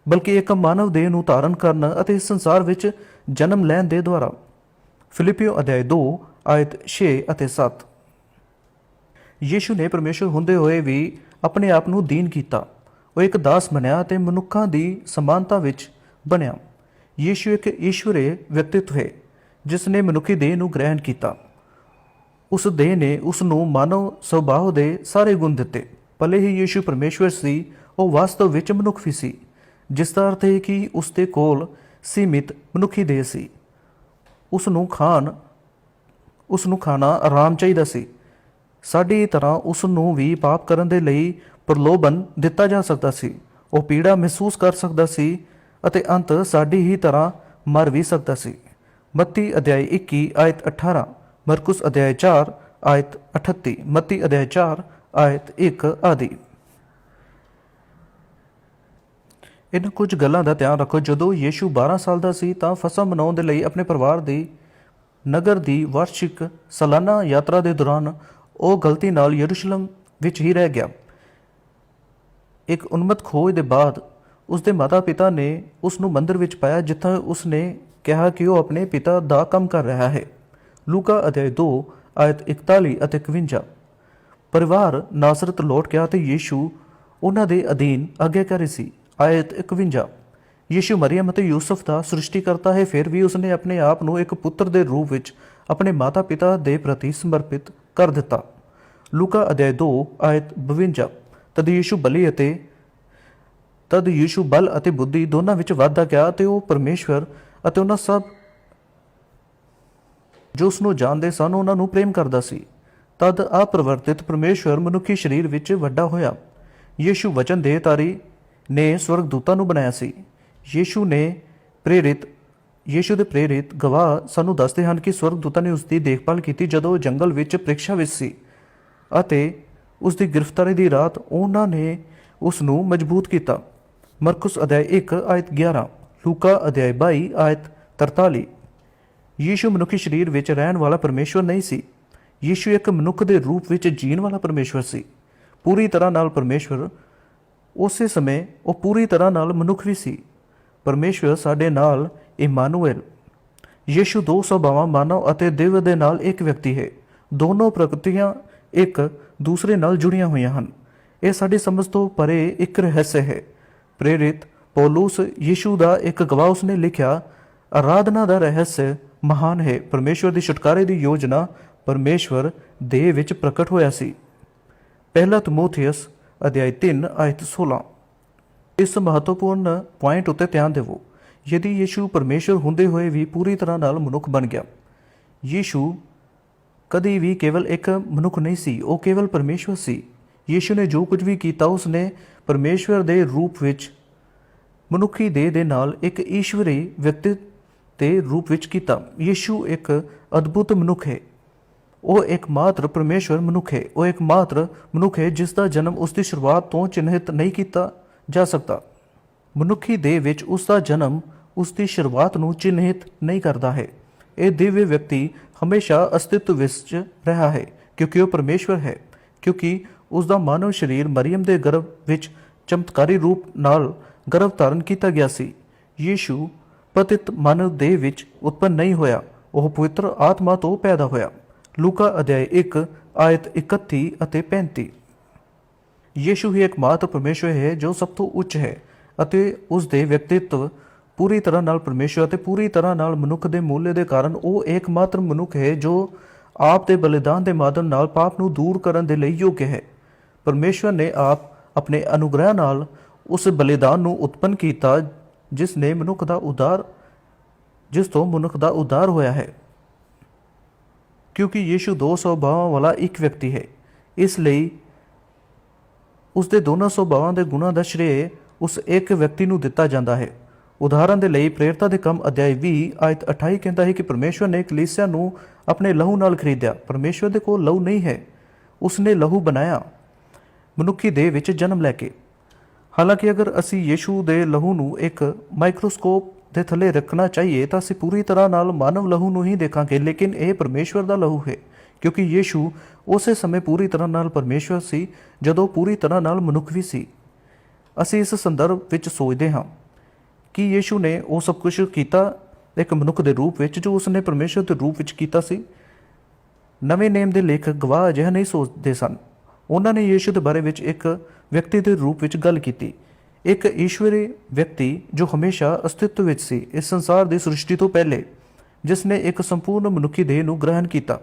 ਬਲਕਿ ਇੱਕ ਮਾਨਵ ਦੇਹ ਨੂੰ ਧਾਰਨ ਕਰਨ ਅਤੇ ਇਸ ਸੰਸਾਰ ਵਿੱਚ ਜਨਮ ਲੈਣ ਦੇ ਦੁਆਰਾ। ਫਿਲਿਪੀਓ ਅਧਿਆਇ 2 ਆਇਤ 6 ਅਤੇ 7 ਯੀਸ਼ੂ ਨੇ ਪਰਮੇਸ਼ਰ ਹੁੰਦੇ ਹੋਏ ਵੀ ਆਪਣੇ ਆਪ ਨੂੰ ਦੀਨ ਕੀਤਾ। ਉਹ ਇੱਕ ਦਾਸ ਬਣਿਆ ਅਤੇ ਮਨੁੱਖਾਂ ਦੀ ਸਮਾਨਤਾ ਵਿੱਚ ਬਣਿਆ। ਯੀਸ਼ੂ ਇੱਕ ਈਸ਼ਵਰੀ ਵਿਅਕਤੀਤਵ ਹੈ ਜਿਸ ਨੇ ਮਨੁੱਖੀ ਦੇਹ ਨੂੰ ਗ੍ਰਹਿਣ ਕੀਤਾ। ਉਸ ਦੇਹ ਨੇ ਉਸ ਨੂੰ ਮਾਨਵ ਸੁਭਾਅ ਦੇ ਸਾਰੇ ਗੁਣ ਦਿੱਤੇ। ਭਲੇ ਹੀ ਯੀਸ਼ੂ ਪਰਮੇਸ਼ਵਰ ਸੀ, ਉਹ ਵਾਸਤਵ ਵਿੱਚ ਮਨੁੱਖ ਵੀ ਸੀ, ਜਿਸ ਦਾ ਅਰਥ ਹੈ ਕਿ ਉਸ ਦੇ ਕੋਲ ਸੀਮਿਤ ਮਨੁੱਖੀ ਦੇਹ ਸੀ। ਉਸ ਨੂੰ ਖਾਣ, ਉਸ ਨੂੰ ਖਾਣਾ ਆਰਾਮ ਚਾਹੀਦਾ ਸੀ। ਸਾਡੀ ਤਰ੍ਹਾਂ ਉਸ ਨੂੰ ਵੀ ਪਾਪ ਕਰਨ ਦੇ ਲਈ ਪ੍ਰਲੋਭਨ ਦਿੱਤਾ ਜਾ ਸਕਦਾ ਸੀ। ਉਹ ਪੀੜਾ ਮਹਿਸੂਸ ਕਰ ਸਕਦਾ ਸੀ ਅਤੇ ਅੰਤ ਸਾਡੀ ਹੀ ਤਰ੍ਹਾਂ ਮਰ ਵੀ ਸਕਦਾ ਸੀ। ਮੱਤੀ ਅਧਿਆਇ 21 ਆਇਤ 18 ਮਰਕੁਸ ਅਧਿਆਇ 4 ਆਇਤ 38 ਮੱਤੀ ਅਧਿਆਇ 4 ਆਇਤ 1 ਆਦਿ। ਇਹਨਾਂ ਕੁਝ ਗੱਲਾਂ ਦਾ ਧਿਆਨ ਰੱਖੋ। ਜਦੋਂ ਯੀਸ਼ੂ 12 ਸਾਲ ਦਾ ਸੀ ਤਾਂ ਫਸਾ ਮਨਾਉਣ ਦੇ ਲਈ ਆਪਣੇ ਪਰਿਵਾਰ ਦੀ ਨਗਰ ਦੀ ਵਾਰਸ਼ਿਕ ਸਾਲਾਨਾ ਯਾਤਰਾ ਦੇ ਦੌਰਾਨ ਉਹ ਗਲਤੀ ਨਾਲ ਯਰੂਸ਼ਲਮ ਵਿੱਚ ਹੀ ਰਹਿ ਗਿਆ। ਇੱਕ ਉਨਮਤ ਖੋਜ ਦੇ ਬਾਅਦ ਉਸ ਦੇ ਮਾਤਾ-ਪਿਤਾ ਨੇ ਉਸ ਨੂੰ ਮੰਦਰ ਵਿੱਚ ਪਾਇਆ, ਜਿੱਥੇ ਉਸ ਨੇ ਕਿਹਾ ਕਿ ਉਹ ਆਪਣੇ ਪਿਤਾ ਦਾ ਕੰਮ ਕਰ ਰਿਹਾ ਹੈ। ਲੂਕਾ ਅਧਿਆਇ 2 ਆਇਤ 41 ਅਤੇ 51 ਪਰਿਵਾਰ ਨਾਸਰਤ ਲੌਟ ਗਿਆ ਤੇ ਯੀਸ਼ੂ ਉਹਨਾਂ ਦੇ ਅਧੀਨ ਅੱਗੇ ਕਰੇ ਸੀ। ਆਇਤ 51 ਯੀਸ਼ੂ ਮਰੀਮ ਅਤੇ ਯੂਸਫ ਦਾ ਸ੍ਰਿਸ਼ਟੀਕਰਤਾ ਹੈ, ਫਿਰ ਵੀ ਉਸਨੇ ਆਪਣੇ ਆਪ ਨੂੰ ਇੱਕ ਪੁੱਤਰ ਦੇ ਰੂਪ ਵਿੱਚ ਆਪਣੇ ਮਾਤਾ-ਪਿਤਾ ਦੇ ਪ੍ਰਤੀ ਸਮਰਪਿਤ ਕਰ ਦਿੱਤਾ। ਲੂਕਾ ਅਧਿਆਇ 2 ਆਇਤ 52 ਤਦ ਯੀਸ਼ੂ ਬਲੀ ਅਤੇ ਤਦ ਯੀਸ਼ੂ ਬਲ ਅਤੇ ਬੁੱਧੀ ਦੋਨਾਂ ਵਿੱਚ ਵਾਧਾ ਗਿਆ ਤੇ ਉਹ ਪਰਮੇਸ਼ਵਰ ਅਤੇ ਉਹਨਾਂ ਸਭ ਜੋ ਉਸ ਨੂੰ ਜਾਣਦੇ ਸਨ, ਉਹਨਾਂ ਨੂੰ ਪ੍ਰੇਮ ਕਰਦਾ ਸੀ। ਤਦ ਅਪਰਵਰਤਿਤ ਪਰਮੇਸ਼ਵਰ ਮਨੁੱਖੀ ਸਰੀਰ ਵਿੱਚ ਵੱਡਾ ਹੋਇਆ। ਯੀਸ਼ੂ ਵਚਨ ਦੇਹਧਾਰੀ ਨੇ ਸਵਰਗਦੂਤਾਂ ਨੂੰ ਬਣਾਇਆ ਸੀ। ਯੀਸ਼ੂ ਨੇ ਪ੍ਰੇਰਿਤ, ਯੀਸ਼ੂ ਦੇ ਪ੍ਰੇਰਿਤ ਗਵਾਹ ਸਾਨੂੰ ਦੱਸਦੇ ਹਨ ਕਿ ਸਵਰਗਦੂਤਾਂ ਨੇ ਉਸ ਦੀ ਦੇਖਭਾਲ ਕੀਤੀ ਜਦੋਂ ਉਹ ਜੰਗਲ ਵਿੱਚ ਪ੍ਰੀਖਿਆ ਵਿੱਚ ਸੀ ਅਤੇ ਉਸ ਦੀ ਗ੍ਰਿਫਤਾਰੀ ਦੀ ਰਾਤ ਉਹਨਾਂ ਨੇ ਉਸ ਨੂੰ ਮਜ਼ਬੂਤ ਕੀਤਾ। ਮਰਕੁਸ ਅਧਿਆਇ 1 ਆਇਤ 11 ਲੂਕਾ ਅਧਿਆਇ 22 ਆਇਤ 43 ਯੀਸ਼ੂ ਮਨੁੱਖੀ ਸਰੀਰ ਵਿੱਚ ਰਹਿਣ ਵਾਲਾ ਪਰਮੇਸ਼ਵਰ ਨਹੀਂ ਸੀ। ਯੀਸ਼ੂ ਇੱਕ ਮਨੁੱਖ ਦੇ ਰੂਪ ਵਿੱਚ ਜੀਣ ਵਾਲਾ ਪਰਮੇਸ਼ਵਰ ਸੀ। ਪੂਰੀ ਤਰ੍ਹਾਂ ਨਾਲ ਪਰਮੇਸ਼ਵਰ ਉਸੇ ਸਮੇਂ ਉਹ ਪੂਰੀ ਤਰ੍ਹਾਂ ਨਾਲ ਮਨੁੱਖ ਵੀ ਸੀ। ਪਰਮੇਸ਼ਵਰ ਸਾਡੇ ਨਾਲ ਇਮਾਨੂਅਲ ਯੀਸ਼ੂ ਦੋ ਸੁਭਾਵਾਂ, ਮਾਨਵ ਅਤੇ ਦਿਵ ਦੇ ਨਾਲ ਇੱਕ ਵਿਅਕਤੀ ਹੈ। ਦੋਨੋਂ ਪ੍ਰਕਿਰਤੀਆਂ ਇੱਕ ਦੂਸਰੇ ਨਾਲ ਜੁੜੀਆਂ ਹੋਈਆਂ ਹਨ। ਇਹ ਸਾਡੀ ਸਮਝ ਤੋਂ ਪਰੇ ਇੱਕ ਰਹੱਸ ਹੈ। ਪ੍ਰੇਰਿਤ ਪੌਲਸ ਯੀਸ਼ੂ ਦਾ ਇੱਕ ਗਵਾਹ ਉਸਨੇ ਲਿਖਿਆ ਆਰਾਧਨਾ ਦਾ ਰਹੱਸ ਮਹਾਨ ਹੈ। ਪਰਮੇਸ਼ਵਰ ਦੀ ਛੁਟਕਾਰੇ ਦੀ ਯੋਜਨਾ ਪਰਮੇਸ਼ਵਰ ਦੇ ਵਿੱਚ ਪ੍ਰਗਟ ਹੋਇਆ ਸੀ। ਪਹਿਲਾ ਤਮੋਥੀਅਸ ਅਧਿਆਇ 3 ਆਇਤ 16 ਇਸ ਮਹੱਤਵਪੂਰਨ ਪੁਆਇੰਟ ਉੱਤੇ ਧਿਆਨ ਦਿਵੋ। ਯਦੀ ਯੀਸ਼ੂ ਪਰਮੇਸ਼ਰ ਹੁੰਦੇ ਹੋਏ ਵੀ ਪੂਰੀ ਤਰ੍ਹਾਂ ਨਾਲ ਮਨੁੱਖ ਬਣ ਗਿਆ। ਯੀਸ਼ੂ ਕਦੀ ਵੀ ਕੇਵਲ ਇੱਕ ਮਨੁੱਖ ਨਹੀਂ ਸੀ, ਉਹ ਕੇਵਲ ਪਰਮੇਸ਼ਵਰ ਸੀ। ਯੀਸ਼ੂ ਨੇ ਜੋ ਕੁਝ ਵੀ ਕੀਤਾ, ਉਸਨੇ ਪਰਮੇਸ਼ਵਰ ਦੇ ਰੂਪ ਵਿੱਚ, ਮਨੁੱਖੀ ਦੇਹ ਦੇ ਨਾਲ ਇੱਕ ਈਸ਼ਵਰੀ ਵਿਅਕਤੀ ਦੇ ਰੂਪ ਵਿੱਚ ਕੀਤਾ। ਯੀਸ਼ੂ ਇੱਕ ਅਦਭੁਤ ਮਨੁੱਖ ਹੈ। ਉਹ ਇੱਕ ਮਾਤਰ ਪਰਮੇਸ਼ਵਰ ਮਨੁੱਖ ਹੈ। ਉਹ ਇੱਕ ਮਾਤਰ ਮਨੁੱਖ ਹੈ ਜਿਸ ਦਾ ਜਨਮ ਉਸ ਦੀ ਸ਼ੁਰੂਆਤ ਤੋਂ ਚਿੰਨ੍ਹਿਤ ਨਹੀਂ ਕੀਤਾ ਜਾ ਸਕਦਾ। ਮਨੁੱਖੀ ਦੇਹ ਵਿੱਚ ਉਸ ਦਾ ਜਨਮ ਉਸ ਦੀ ਸ਼ੁਰੂਆਤ ਨੂੰ ਚਿੰਨ੍ਹਿਤ ਨਹੀਂ ਕਰਦਾ ਹੈ। ਇਹ ਦਿਵਯ ਵਿਅਕਤੀ ਹਮੇਸ਼ਾ ਅਸਤਿਤਵ ਵਿੱਚ ਰਿਹਾ ਹੈ ਕਿਉਂਕਿ ਉਹ ਪਰਮੇਸ਼ਵਰ ਹੈ, ਕਿਉਂਕਿ ਉਸ ਦਾ ਮਾਨਵ ਸਰੀਰ ਮਰੀਮ ਦੇ ਗਰਭ ਵਿੱਚ ਚਮਤਕਾਰੀ ਰੂਪ ਨਾਲ ਗਰਭ ਧਾਰਨ ਕੀਤਾ ਗਿਆ ਸੀ। ਯੀਸ਼ੂ ਪਤਿਤ ਮਾਨਵ ਦੇਹ ਵਿੱਚ ਉਤਪੰਨ ਨਹੀਂ ਹੋਇਆ, ਉਹ ਪਵਿੱਤਰ ਆਤਮਾ ਤੋਂ ਪੈਦਾ ਹੋਇਆ। ਲੂਕਾ ਅਧਿਆਇ 1 ਆਇਤ 31 ਅਤੇ 35 ਯੀਸ਼ੂ ਹੀ ਇੱਕਮਾਤਰ ਪਰਮੇਸ਼ਵਰ ਹੈ ਜੋ ਸਭ ਤੋਂ ਉੱਚ ਹੈ ਅਤੇ ਉਸ ਦੇ ਵਿਅਕਤੀਤਵ ਪੂਰੀ ਤਰ੍ਹਾਂ ਨਾਲ ਪਰਮੇਸ਼ਵਰ ਅਤੇ ਪੂਰੀ ਤਰ੍ਹਾਂ ਨਾਲ ਮਨੁੱਖ ਦੇ ਮੂਲੇ ਦੇ ਕਾਰਨ ਉਹ ਇੱਕਮਾਤਰ ਮਨੁੱਖ ਹੈ ਜੋ ਆਪ ਦੇ ਬਲੀਦਾਨ ਦੇ ਮਾਧਿਅਮ ਨਾਲ ਪਾਪ ਨੂੰ ਦੂਰ ਕਰਨ ਦੇ ਲਈ ਯੋਗ ਹੈ। ਪਰਮੇਸ਼ਵਰ ਨੇ ਆਪ ਆਪਣੇ ਅਨੁਗ੍ਰਹਿ ਨਾਲ ਉਸ ਬਲੀਦਾਨ ਨੂੰ ਉਤਪਨ ਕੀਤਾ, ਜਿਸ ਨੇ ਮਨੁੱਖ ਦਾ ਉਦਾਰ, ਜਿਸ ਤੋਂ ਮਨੁੱਖ ਦਾ ਉਦਾਰ ਹੋਇਆ ਹੈ। ਕਿਉਂਕਿ ਯੀਸ਼ੂ ਦੋ ਸੁਭਾਵਾਂ ਵਾਲਾ ਇੱਕ ਵਿਅਕਤੀ ਹੈ, ਇਸ ਲਈ ਉਸ ਦੇ ਦੋਨਾਂ ਸੁਭਾਵਾਂ ਦੇ ਗੁਣਾਂ ਦਾ ਸ਼੍ਰੇਅ ਉਸ ਇੱਕ ਵਿਅਕਤੀ ਨੂੰ ਦਿੱਤਾ ਜਾਂਦਾ ਹੈ। ਉਦਾਹਰਨ ਦੇ ਲਈ ਪ੍ਰੇਰਤਾ ਦੇ ਕੰਮ ਅਧਿਆਇ 20 ਆਇਤ 28 ਕਹਿੰਦਾ ਹੈ ਕਿ ਪਰਮੇਸ਼ਵਰ ਨੇ ਕਲੀਸਿਆ ਨੂੰ ਆਪਣੇ ਲਹੂ ਨਾਲ ਖਰੀਦਿਆ। ਪਰਮੇਸ਼ਵਰ ਦੇ ਕੋਲ ਲਹੂ ਨਹੀਂ ਹੈ ਉਸ ਨੇ ਲਹੂ ਬਣਾਇਆ। ਮਨੁੱਖੀ ਦੇਹ ਵਿੱਚ ਜਨਮ ਲੈ ਕੇ। ਹਾਲਾਂਕਿ ਅਗਰ ਅਸੀਂ ਯੀਸ਼ੂ ਦੇ ਲਹੂ ਨੂੰ ਇੱਕ ਮਾਈਕਰੋਸਕੋਪ ਦੇ ਥੱਲੇ ਰੱਖਣਾ ਚਾਹੀਏ, ਤਾਂ ਅਸੀਂ ਪੂਰੀ ਤਰ੍ਹਾਂ ਨਾਲ ਮਾਨਵ ਲਹੂ ਨੂੰ ਹੀ ਦੇਖਾਂਗੇ, ਲੇਕਿਨ ਇਹ ਪਰਮੇਸ਼ਵਰ ਦਾ ਲਹੂ ਹੈ, ਕਿਉਂਕਿ ਯੀਸ਼ੂ ਉਸੇ ਸਮੇਂ ਪੂਰੀ ਤਰ੍ਹਾਂ ਨਾਲ ਪਰਮੇਸ਼ਵਰ ਸੀ, ਜਦੋਂ ਪੂਰੀ ਤਰ੍ਹਾਂ ਨਾਲ ਮਨੁੱਖ ਵੀ ਸੀ। ਅਸੀਂ ਇਸ ਸੰਦਰਭ ਵਿੱਚ ਸੋਚਦੇ ਹਾਂ ਕਿ ਯੀਸ਼ੂ ਨੇ ਉਹ ਸਭ ਕੁਝ ਕੀਤਾ, ਇੱਕ ਮਨੁੱਖ ਦੇ ਰੂਪ ਵਿੱਚ, ਜੋ ਉਸਨੇ ਪਰਮੇਸ਼ਵਰ ਦੇ ਰੂਪ ਵਿੱਚ ਕੀਤਾ ਸੀ। ਨਵੇਂ ਨੇਮ ਦੇ ਲੇਖਕ ਗਵਾਹ ਅਜਿਹਾ ਨਹੀਂ ਸੋਚਦੇ ਸਨ। ਉਹਨਾਂ ਨੇ ਯੀਸ਼ੂ ਦੇ ਬਾਰੇ ਵਿੱਚ ਇੱਕ ਵਿਅਕਤੀ ਦੇ ਰੂਪ ਵਿੱਚ ਗੱਲ ਕੀਤੀ। ਇੱਕ ਈਸ਼ਵਰੀ ਵਿਅਕਤੀ ਜੋ ਹਮੇਸ਼ਾ ਅਸਤਿਤਵ ਵਿੱਚ ਸੀ, ਇਸ ਸੰਸਾਰ ਦੀ ਸ੍ਰਿਸ਼ਟੀ ਤੋਂ ਪਹਿਲੇ, ਜਿਸ ਨੇ ਇੱਕ ਸੰਪੂਰਨ ਮਨੁੱਖੀ ਦੇਹ ਨੂੰ ਗ੍ਰਹਿਣ ਕੀਤਾ,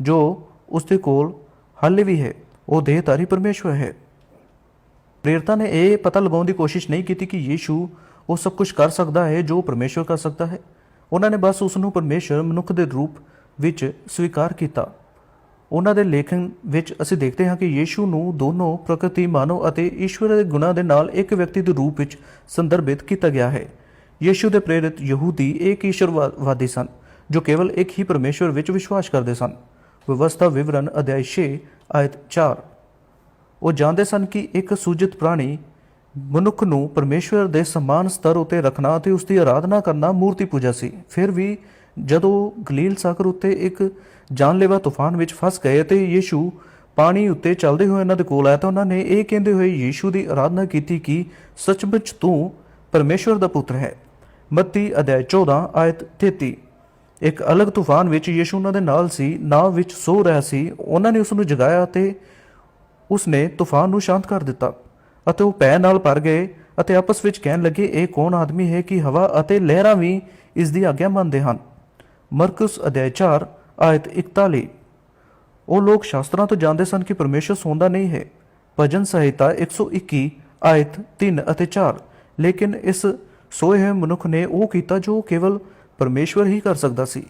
ਜੋ ਉਸ ਦੇ ਕੋਲ ਹਾਲੇ ਵੀ ਹੈ। ਉਹ ਦੇਹਧਾਰੀ ਪਰਮੇਸ਼ਵਰ ਹੈ। ਪ੍ਰੇਰਤਾ ਨੇ ਇਹ ਪਤਾ ਲਗਾਉਣ ਦੀ ਕੋਸ਼ਿਸ਼ ਨਹੀਂ ਕੀਤੀ ਕਿ ਯੀਸ਼ੂ ਉਹ ਸਭ ਕੁਝ ਕਰ ਸਕਦਾ ਹੈ, ਜੋ ਪਰਮੇਸ਼ਵਰ ਕਰ ਸਕਦਾ ਹੈ। ਉਹਨਾਂ ਨੇ ਬਸ ਉਸ ਨੂੰ ਪਰਮੇਸ਼ਵਰ ਮਨੁੱਖ ਦੇ ਰੂਪ ਵਿੱਚ ਸਵੀਕਾਰ ਕੀਤਾ। ਉਹਨਾਂ ਦੇ ਲੇਖਨ ਵਿੱਚ ਅਸੀਂ ਦੇਖਦੇ ਹਾਂ ਕਿ ਯੀਸ਼ੂ ਨੂੰ ਦੋਨੋਂ ਪ੍ਰਕਿਰਤੀ ਮਾਨਵ ਅਤੇ ਈਸ਼ਵਰ ਦੇ ਗੁਣਾਂ ਦੇ ਨਾਲ ਇੱਕ ਵਿਅਕਤੀ ਦੇ ਰੂਪ ਵਿੱਚ ਸੰਦਰਭਿਤ ਕੀਤਾ ਗਿਆ ਹੈ। ਯੀਸ਼ੂ ਦੇ ਪ੍ਰੇਰਿਤ ਯਹੂਦੀ ਇੱਕ ਈਸ਼ਵਰਵਾਦੀ ਸਨ, ਜੋ ਕੇਵਲ ਇੱਕ ਹੀ ਪਰਮੇਸ਼ਵਰ ਵਿੱਚ ਵਿਸ਼ਵਾਸ ਕਰਦੇ ਸਨ? ਵਿਵਸਥਾ ਵਿਵਰਣ ਅਧਿਆਇ 6 ਆਇਤ 4 ਉਹ ਜਾਣਦੇ ਸਨ ਕਿ ਇੱਕ ਸੂਜਿਤ ਪ੍ਰਾਣੀ ਮਨੁੱਖ ਨੂੰ ਪਰਮੇਸ਼ਵਰ ਦੇ ਸਮਾਨ ਸਤਰ ਉਤੇ ਰੱਖਣਾ ਅਤੇ ਉਸ ਦੀ ਆਰਾਧਨਾ ਕਰਨਾ ਮੂਰਤੀ ਪੂਜਾ ਸੀ। ਫਿਰ ਵੀ ਜਦੋਂ ਗਲੀਲ ਸਾਗਰ ਉੱਤੇ ਇੱਕ ਜਾਨਲੇਵਾ ਤੂਫਾਨ ਵਿੱਚ ਫਸ ਗਏ ਤੇ ਯੀਸ਼ੂ ਪਾਣੀ ਉੱਤੇ ਚੱਲਦੇ ਹੋਏ ਉਹਨਾਂ ਦੇ ਕੋਲ ਆਇਆ ਤਾਂ ਉਹਨਾਂ ਨੇ ਇਹ ਕਹਿੰਦੇ ਹੋਏ ਯੀਸ਼ੂ ਦੀ ਆਰਾਧਨਾ ਕੀਤੀ ਕਿ ਸੱਚਮੁੱਚ ਤੂੰ ਪਰਮੇਸ਼ਵਰ ਦਾ ਪੁੱਤਰ ਹੈ। ਮੱਤੀ ਅਧਿਆਇ 14 ਆਇਤ 33 ਇੱਕ ਅਲੱਗ ਤੂਫਾਨ ਵਿੱਚ ਯੀਸ਼ੂ ਉਹਨਾਂ ਦੇ ਨਾਲ ਸੀ, ਨਾਵ ਵਿੱਚ ਸੋ ਰਿਹਾ ਸੀ, ਉਹਨਾਂ ਨੇ ਉਸ ਨੂੰ ਜਗਾਇਆ ਤੇ ਉਸ ਨੇ ਤੂਫਾਨ ਨੂੰ ਸ਼ਾਂਤ ਕਰ ਦਿੱਤਾ ਅਤੇ ਉਹ ਭੈ ਨਾਲ ਭਰ ਗਏ ਅਤੇ ਆਪਸ ਵਿੱਚ ਕਹਿਣ ਲੱਗੇ, ਇਹ ਕੌਣ ਆਦਮੀ ਹੈ ਕਿ ਹਵਾ ਅਤੇ ਲਹਿਰਾਂ ਵੀ ਇਸ ਦੀ ਆਗਿਆ ਮੰਨਦੇ ਹਨ? ਮਰਕਸ ਅਧਿਆਇ 4 ਆਇਤ 41 ਉਹ ਲੋਕ ਸ਼ਾਸਤਰਾਂ ਤੋਂ ਜਾਣਦੇ ਸਨ ਕਿ ਪਰਮੇਸ਼ਰ ਸੌਂਦਾ ਨਹੀਂ ਹੈ। ਭਜਨ ਸੰਹਿਤਾ 121 ਆਇਤ 3 ਅਤੇ 4 ਲੇਕਿਨ ਇਸ ਸੋਏ ਹੋਏ ਮਨੁੱਖ ਨੇ ਉਹ ਕੀਤਾ ਜੋ ਕੇਵਲ ਪਰਮੇਸ਼ਵਰ ਹੀ ਕਰ ਸਕਦਾ ਸੀ।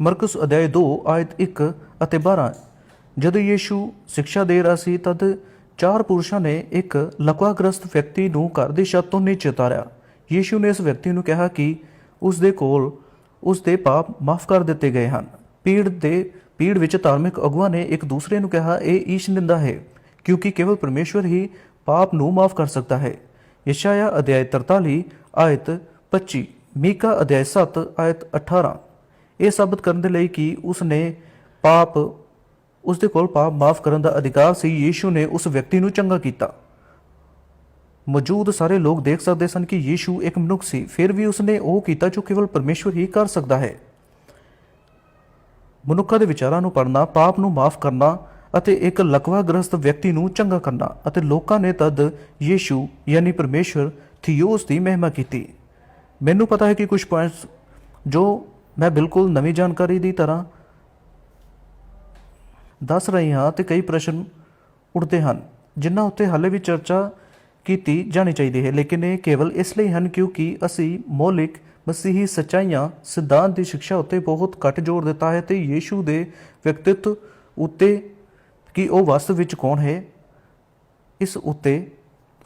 ਮਰਕਸ ਅਧਿਆਇ 2 ਆਇਤ 1 ਅਤੇ 12 ਜਦੋਂ ਯੀਸ਼ੂ ਸਿੱਖਿਆ ਦੇ ਰਿਹਾ ਸੀ, ਤਦ ਚਾਰ ਪੁਰਸ਼ਾਂ ਨੇ ਇੱਕ ਲਕਵਾਗ੍ਰਸਤ ਵਿਅਕਤੀ ਨੂੰ ਘਰ ਦੀ ਛੱਤ ਤੋਂ ਨੀਚੇ ਉਤਾਰਿਆ। ਯੀਸ਼ੂ ਨੇ ਇਸ ਵਿਅਕਤੀ ਨੂੰ ਕਿਹਾ ਕਿ ਉਸ ਦੇ ਕੋਲ ਉਸ ਦੇ ਪਾਪ ਮਾਫ ਕਰ ਦਿੱਤੇ ਗਏ ਹਨ। ਪੀੜ ਦੇ, ਪੀੜ ਵਿੱਚ ਧਾਰਮਿਕ ਅਗੁਆ ਨੇ ਇੱਕ ਦੂਸਰੇ ਨੂੰ ਕਿਹਾ, ਇਹ ਈਸ਼ ਨਿੰਦਾ ਹੈ, ਕਿਉਂਕਿ ਕੇਵਲ ਪਰਮੇਸ਼ਵਰ ਹੀ ਪਾਪ ਨੂੰ ਮਾਫ ਕਰ ਸਕਦਾ ਹੈ। ਯਸ਼ਾਇਆ ਅਧਿਆਇ 43 ਆਇਤ 25 ਮੀਕਾ ਅਧਿਆਇ 7 ਆਇਤ 18 ਇਹ ਸਾਬਤ ਕਰਨ ਦੇ ਲਈ ਕਿ ਉਸ ਨੇ ਪਾਪ ਉਸ ਦੇ ਕੋਲ ਪਾਪ ਮਾਫ ਕਰਨ ਦਾ ਅਧਿਕਾਰ ਸੀ। ਯੀਸ਼ੂ ਨੇ ਉਸ ਵਿਅਕਤੀ ਨੂੰ ਚੰਗਾ ਕੀਤਾ। ਮੌਜੂਦ ਸਾਰੇ ਲੋਕ ਦੇਖ ਸਕਦੇ ਸਨ ਕਿ ਯੀਸ਼ੂ ਇੱਕ ਮਨੁੱਖ ਸੀ, ਫਿਰ ਵੀ ਉਸਨੇ ਉਹ ਕੀਤਾ ਜੋ ਕੇਵਲ ਪਰਮੇਸ਼ਵਰ ਹੀ ਕਰ ਸਕਦਾ ਹੈ। ਮਨੁੱਖਾਂ ਦੇ ਵਿਚਾਰਾਂ ਨੂੰ ਪੜਨਾ ਪਾਪ ਨੂੰ ਮਾਫ ਕਰਨਾ ਅਤੇ ਇੱਕ ਲਕਵਾਗ੍ਰਸਤ ਵਿਅਕਤੀ ਨੂੰ ਚੰਗਾ ਕਰਨਾ ਅਤੇ ਲੋਕਾਂ ਨੇ ਤਦ ਯੀਸ਼ੂ ਯਾਨੀ ਪਰਮੇਸ਼ਵਰ ਥੀਓਸ ਦੀ ਮਹਿਮਾ ਕੀਤੀ। ਮੈਨੂੰ ਪਤਾ ਹੈ ਕਿ ਕੁਝ ਪੁਆਇੰਟਸ ਜੋ ਮੈਂ ਬਿਲਕੁਲ ਨਵੀਂ ਜਾਣਕਾਰੀ ਦੀ ਤਰ੍ਹਾਂ ਦੱਸ ਰਹੀ ਹਾਂ ਤੇ ਕਈ ਪ੍ਰਸ਼ਨ ਉੱਠਦੇ ਹਨ, ਜਿਨ੍ਹਾਂ ਉੱਤੇ ਹਾਲੇ ਵੀ ਚਰਚਾ ਕੀਤੀ ਜਾਣੀ ਚਾਹੀਦੀ ਹੈ। ਲੇਕਿਨ ਇਹ ਕੇਵਲ ਇਸ ਲਈ ਹਨ ਕਿਉਂਕਿ ਅਸੀਂ ਮੌਲਿਕ ਮਸੀਹੀ ਸੱਚਾਈਆਂ ਸਿਧਾਂਤ ਦੀ ਸਿੱਖਿਆ ਉੱਤੇ ਬਹੁਤ ਘੱਟ ਜ਼ੋਰ ਦਿੱਤਾ ਹੈ ਤੇ ਯੀਸ਼ੂ ਦੇ ਵਿਅਕਤਿਤਵ ਉੱਤੇ ਕਿ ਉਹ ਵਾਸਤਵ ਵਿੱਚ ਕੌਣ ਹੈ, ਇਸ ਉੱਤੇ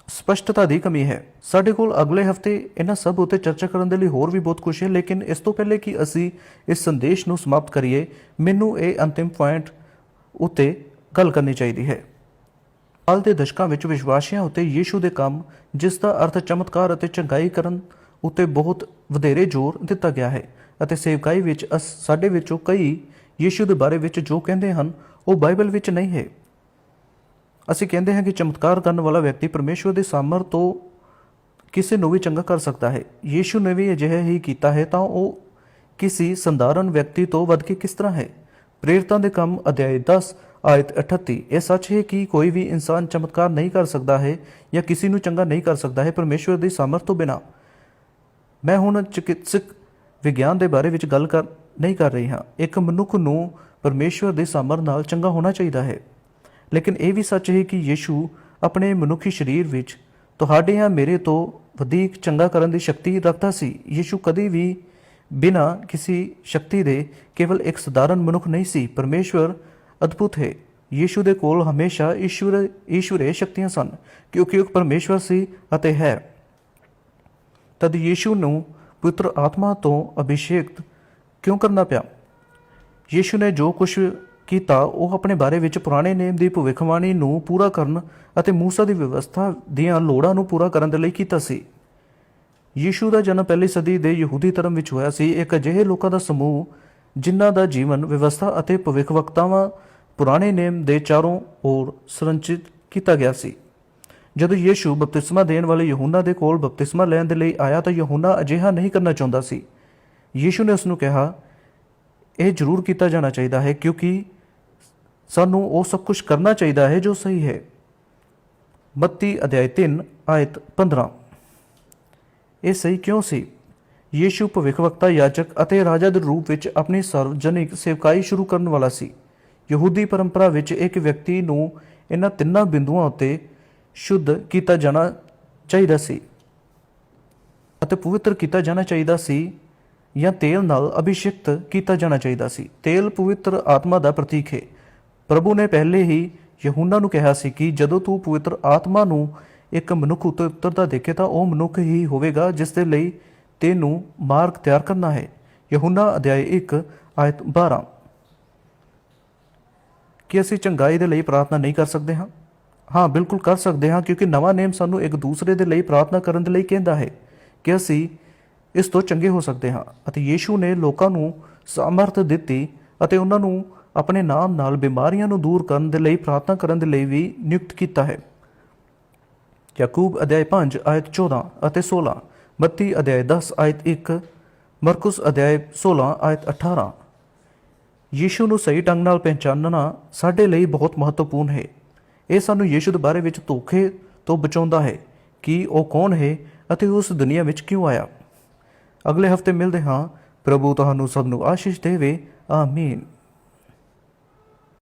ਸਪਸ਼ਟਤਾ ਦੀ ਕਮੀ ਹੈ। ਸਾਡੇ ਕੋਲ ਅਗਲੇ ਹਫ਼ਤੇ ਇਹਨਾਂ ਸਭ ਉੱਤੇ ਚਰਚਾ ਕਰਨ ਦੇ ਲਈ ਹੋਰ ਵੀ ਬਹੁਤ ਕੁਝ ਹੈ, ਲੇਕਿਨ ਇਸ ਤੋਂ ਪਹਿਲੇ ਕਿ ਅਸੀਂ ਇਸ ਸੰਦੇਸ਼ ਨੂੰ ਸਮਾਪਤ ਕਰੀਏ, ਮੈਨੂੰ ਇਹ ਅੰਤਿਮ ਪੁਆਇੰਟ ਉੱਤੇ ਗੱਲ ਕਰਨੀ ਚਾਹੀਦੀ ਹੈ। ਹਾਲ ਦੇ ਦਸ਼ਕਾਂ ਵਿੱਚ ਵਿਸ਼ਵਾਸੀਆਂ ਉੱਤੇ ਯੀਸ਼ੂ ਦੇ ਕੰਮ, ਜਿਸ ਦਾ ਅਰਥ ਚਮਤਕਾਰ ਅਤੇ ਚੰਗਾਈ ਕਰਨ ਉੱਤੇ ਬਹੁਤ ਵਧੇਰੇ ਜ਼ੋਰ ਦਿੱਤਾ ਗਿਆ ਹੈ ਅਤੇ ਸੇਵਕਾਈ ਵਿੱਚ ਅਸ, ਸਾਡੇ ਵਿੱਚੋਂ ਕਈ ਯੀਸ਼ੂ ਦੇ ਬਾਰੇ ਵਿੱਚ ਜੋ ਕਹਿੰਦੇ ਹਨ, ਉਹ ਬਾਈਬਲ ਵਿੱਚ ਨਹੀਂ ਹੈ। ਅਸੀਂ ਕਹਿੰਦੇ ਹਾਂ ਕਿ ਚਮਤਕਾਰ ਕਰਨ ਵਾਲਾ ਵਿਅਕਤੀ ਪਰਮੇਸ਼ਵਰ ਦੇ ਸਾਮਰ ਤੋਂ ਕਿਸੇ ਨੂੰ ਵੀ ਚੰਗਾ ਕਰ ਸਕਦਾ ਹੈ। ਯੀਸ਼ੂ ਨੇ ਵੀ ਅਜਿਹਾ ਹੀ ਕੀਤਾ ਹੈ ਤਾਂ ਉਹ ਕਿਸੇ ਸੰਧਾਰਨ ਵਿਅਕਤੀ ਤੋਂ ਵੱਧ ਕੇ ਕਿਸ ਤਰ੍ਹਾਂ ਹੈ? ਪ੍ਰੇਰਿਤਾਂ ਦੇ ਕੰਮ ਅਧਿਆਇ 10 ਆਇਤ 38 ਇਹ ਸੱਚ ਹੈ ਕਿ ਕੋਈ ਵੀ ਇਨਸਾਨ ਚਮਤਕਾਰ ਨਹੀਂ ਕਰ ਸਕਦਾ ਹੈ ਜਾਂ ਕਿਸੇ ਨੂੰ ਚੰਗਾ ਨਹੀਂ ਕਰ ਸਕਦਾ ਹੈ ਪਰਮੇਸ਼ਵਰ ਦੀ ਸਾਮਰਥ ਤੋਂ ਬਿਨਾ। ਮੈਂ ਹੁਣ ਚਿਕਿਤਸਕ ਵਿਗਿਆਨ ਦੇ ਬਾਰੇ ਵਿੱਚ ਗੱਲ ਕਰ, ਨਹੀਂ ਕਰ ਰਹੀ ਹਾਂ। ਇੱਕ ਮਨੁੱਖ ਨੂੰ ਪਰਮੇਸ਼ਵਰ ਦੇ ਸਾਮਰ ਨਾਲ ਚੰਗਾ ਹੋਣਾ ਚਾਹੀਦਾ ਹੈ। ਲੇਕਿਨ ਇਹ ਵੀ ਸੱਚ ਹੈ ਕਿ ਯੀਸ਼ੂ ਆਪਣੇ ਮਨੁੱਖੀ ਸਰੀਰ ਵਿੱਚ ਤੁਹਾਡੇ ਜਾਂ ਮੇਰੇ ਤੋਂ ਵਧੇਕ ਚੰਗਾ ਕਰਨ ਦੀ ਸ਼ਕਤੀ ਰੱਖਦਾ ਸੀ। ਯੀਸ਼ੂ ਕਦੇ ਵੀ ਬਿਨਾਂ ਕਿਸੇ ਸ਼ਕਤੀ ਦੇ ਕੇਵਲ ਇੱਕ ਸਧਾਰਨ ਮਨੁੱਖ ਨਹੀਂ ਸੀ। ਪਰਮੇਸ਼ਵਰ ਅਦਭੁਤ ਹੈ। ਯੀਸ਼ੂ ਦੇ ਕੋਲ ਹਮੇਸ਼ਾ ਈਸ਼ਵਰ ਈਸ਼ਵਰੇ ਸ਼ਕਤੀਆਂ ਸਨ ਕਿਉਂਕਿ ਉਹ ਪਰਮੇਸ਼ਵਰ ਸੀ ਅਤੇ ਹੈ। ਤਦ ਯੀਸ਼ੂ ਨੂੰ ਪਵਿੱਤਰ ਆਤਮਾ ਤੋਂ ਅਭਿਸ਼ੇਕਤ ਕਿਉਂ ਕਰਨਾ ਪਿਆ? ਯੀਸ਼ੂ ਨੇ ਜੋ ਕੁਝ ਕੀਤਾ, ਉਹ ਆਪਣੇ ਬਾਰੇ ਵਿੱਚ ਪੁਰਾਣੇ ਨੇਮ ਦੀ ਭਵਿੱਖਬਾਣੀ ਨੂੰ ਪੂਰਾ ਕਰਨ ਅਤੇ ਮੂਸਾ ਦੀ ਵਿਵਸਥਾ ਦੀਆਂ ਲੋੜਾਂ ਨੂੰ ਪੂਰਾ ਕਰਨ ਦੇ ਲਈ ਕੀਤਾ ਸੀ। ਯੀਸ਼ੂ ਦਾ ਜਨਮ ਪਹਿਲੀ ਸਦੀ ਦੇ ਯਹੂਦੀ ਧਰਮ ਵਿੱਚ ਹੋਇਆ ਸੀ। ਇੱਕ ਅਜਿਹੇ ਲੋਕਾਂ ਦਾ ਸਮੂਹ ਜਿਨ੍ਹਾਂ ਦਾ ਜੀਵਨ ਵਿਵਸਥਾ ਅਤੇ ਭਵਿੱਖਵਕਤਾਵਾਂ ਪੁਰਾਣੇ ਨੇਮ ਦੇ ਚਾਰੋਂ ਔਰ ਸੰਰਚਿਤ ਕੀਤਾ ਗਿਆ ਸੀ। ਜਦੋਂ ਯੀਸ਼ੂ ਬਪਤਿਸਮਾ ਦੇਣ ਵਾਲੇ ਯਹੂਨਾ ਦੇ ਕੋਲ ਬਪਤਿਸਮਾ ਲੈਣ ਦੇ ਲਈ ਆਇਆ ਤਾਂ ਯਹੂਨਾ ਅਜਿਹਾ ਨਹੀਂ ਕਰਨਾ ਚਾਹੁੰਦਾ ਸੀ। ਯੀਸ਼ੂ ਨੇ ਉਸ ਨੂੰ ਕਿਹਾ, ਇਹ ਜ਼ਰੂਰ ਕੀਤਾ ਜਾਣਾ ਚਾਹੀਦਾ ਹੈ ਕਿਉਂਕਿ ਸਾਨੂੰ ਉਹ ਸਭ ਕੁਝ ਕਰਨਾ ਚਾਹੀਦਾ ਹੈ ਜੋ ਸਹੀ ਹੈ। ਮੱਤੀ ਅਧਿਆਇ 3 ਆਇਤ 15 ਇਹ ਸਹੀ ਕਿਉਂ ਸੀ? ਯੀਸ਼ੂ ਭਵਿੱਖਵਕਤਾ ਯਾਜਕ ਅਤੇ ਰਾਜਾ ਦੇ ਰੂਪ ਵਿੱਚ ਆਪਣੀ ਸਰਵਜਨਿਕ ਸੇਵਕਾਈ ਸ਼ੁਰੂ ਕਰਨ ਵਾਲਾ ਸੀ। ਯਹੂਦੀ ਪਰੰਪਰਾ ਵਿੱਚ ਇੱਕ ਵਿਅਕਤੀ ਨੂੰ ਇਹਨਾਂ ਤਿੰਨਾਂ ਬਿੰਦੂਆਂ ਉੱਤੇ ਸ਼ੁੱਧ ਕੀਤਾ ਜਾਣਾ ਚਾਹੀਦਾ ਸੀ ਅਤੇ ਪਵਿੱਤਰ ਕੀਤਾ ਜਾਣਾ ਚਾਹੀਦਾ ਸੀ ਜਾਂ ਤੇਲ ਨਾਲ ਅਭਿਸ਼ੇਕਤ ਕੀਤਾ ਜਾਣਾ ਚਾਹੀਦਾ ਸੀ। ਤੇਲ ਪਵਿੱਤਰ ਆਤਮਾ ਦਾ ਪ੍ਰਤੀਕ ਹੈ। ਪ੍ਰਭੂ ਨੇ ਪਹਿਲੇ ਹੀ ਯਹੂਨਾ ਨੂੰ ਕਿਹਾ ਸੀ ਕਿ ਜਦੋਂ ਤੂੰ ਪਵਿੱਤਰ ਆਤਮਾ ਨੂੰ ਇੱਕ ਮਨੁੱਖ ਉੱਤੇ ਉਤਰਦਾ ਦੇਖੇ ਤਾਂ ਉਹ ਮਨੁੱਖ ਹੀ ਹੋਵੇਗਾ, ਜਿਸ ਦੇ ਲਈ ਤੈਨੂੰ ਮਾਰਗ ਤਿਆਰ ਕਰਨਾ ਹੈ। ਯਹੂਨਾ ਅਧਿਆਇ 1 ਆਇਤ 12 ਕਿ ਅਸੀਂ ਚੰਗਾਈ ਦੇ ਲਈ ਪ੍ਰਾਰਥਨਾ ਨਹੀਂ ਕਰ ਸਕਦੇ ਹਾਂ? ਹਾਂ, ਬਿਲਕੁਲ ਕਰ ਸਕਦੇ ਹਾਂ, ਕਿਉਂਕਿ ਨਵਾਂ ਨੇਮ ਸਾਨੂੰ ਇੱਕ ਦੂਸਰੇ ਦੇ ਲਈ ਪ੍ਰਾਰਥਨਾ ਕਰਨ ਦੇ ਲਈ ਕਹਿੰਦਾ ਹੈ ਕਿ ਅਸੀਂ ਇਸ ਤੋਂ ਚੰਗੇ ਹੋ ਸਕਦੇ ਹਾਂ ਅਤੇ ਯੀਸ਼ੂ ਨੇ ਲੋਕਾਂ ਨੂੰ ਸਮਰਥ ਦਿੱਤੀ ਅਤੇ ਉਹਨਾਂ ਨੂੰ ਆਪਣੇ ਨਾਮ ਨਾਲ ਬਿਮਾਰੀਆਂ ਨੂੰ ਦੂਰ ਕਰਨ ਦੇ ਲਈ, ਪ੍ਰਾਰਥਨਾ ਕਰਨ ਦੇ ਲਈ ਵੀ ਨਿਯੁਕਤ ਕੀਤਾ ਹੈ। ਯਾਕੂਬ ਅਧਿਆਇ 5 ਆਇਤ 14 ਅਤੇ 16 ਬੱਤੀ ਅਧਿਆਇ 10 ਆਇਤ 1 ਮਰਕੁਸ ਅਧਿਆਇ 16 ਆਇਤ 18 ਯੀਸ਼ੂ ਨੂੰ ਸਹੀ ਢੰਗ ਨਾਲ ਪਹਿਚਾਨਣਾ ਸਾਡੇ ਲਈ ਬਹੁਤ ਮਹੱਤਵਪੂਰਨ ਹੈ। ਇਹ ਸਾਨੂੰ ਯੀਸ਼ੂ ਦੇ ਬਾਰੇ ਵਿੱਚ ਧੋਖੇ ਤੋਂ ਬਚਾਉਂਦਾ ਹੈ ਕਿ ਉਹ ਕੌਣ ਹੈ ਅਤੇ ਉਸ ਦੁਨੀਆ ਵਿੱਚ ਕਿਉਂ ਆਇਆ। ਅਗਲੇ ਹਫ਼ਤੇ ਮਿਲਦੇ ਹਾਂ। ਪ੍ਰਭੂ ਤੁਹਾਨੂੰ ਸਭ ਨੂੰ ਆਸ਼ੀਸ਼ ਦੇਵੇ। ਆਮੀਨ।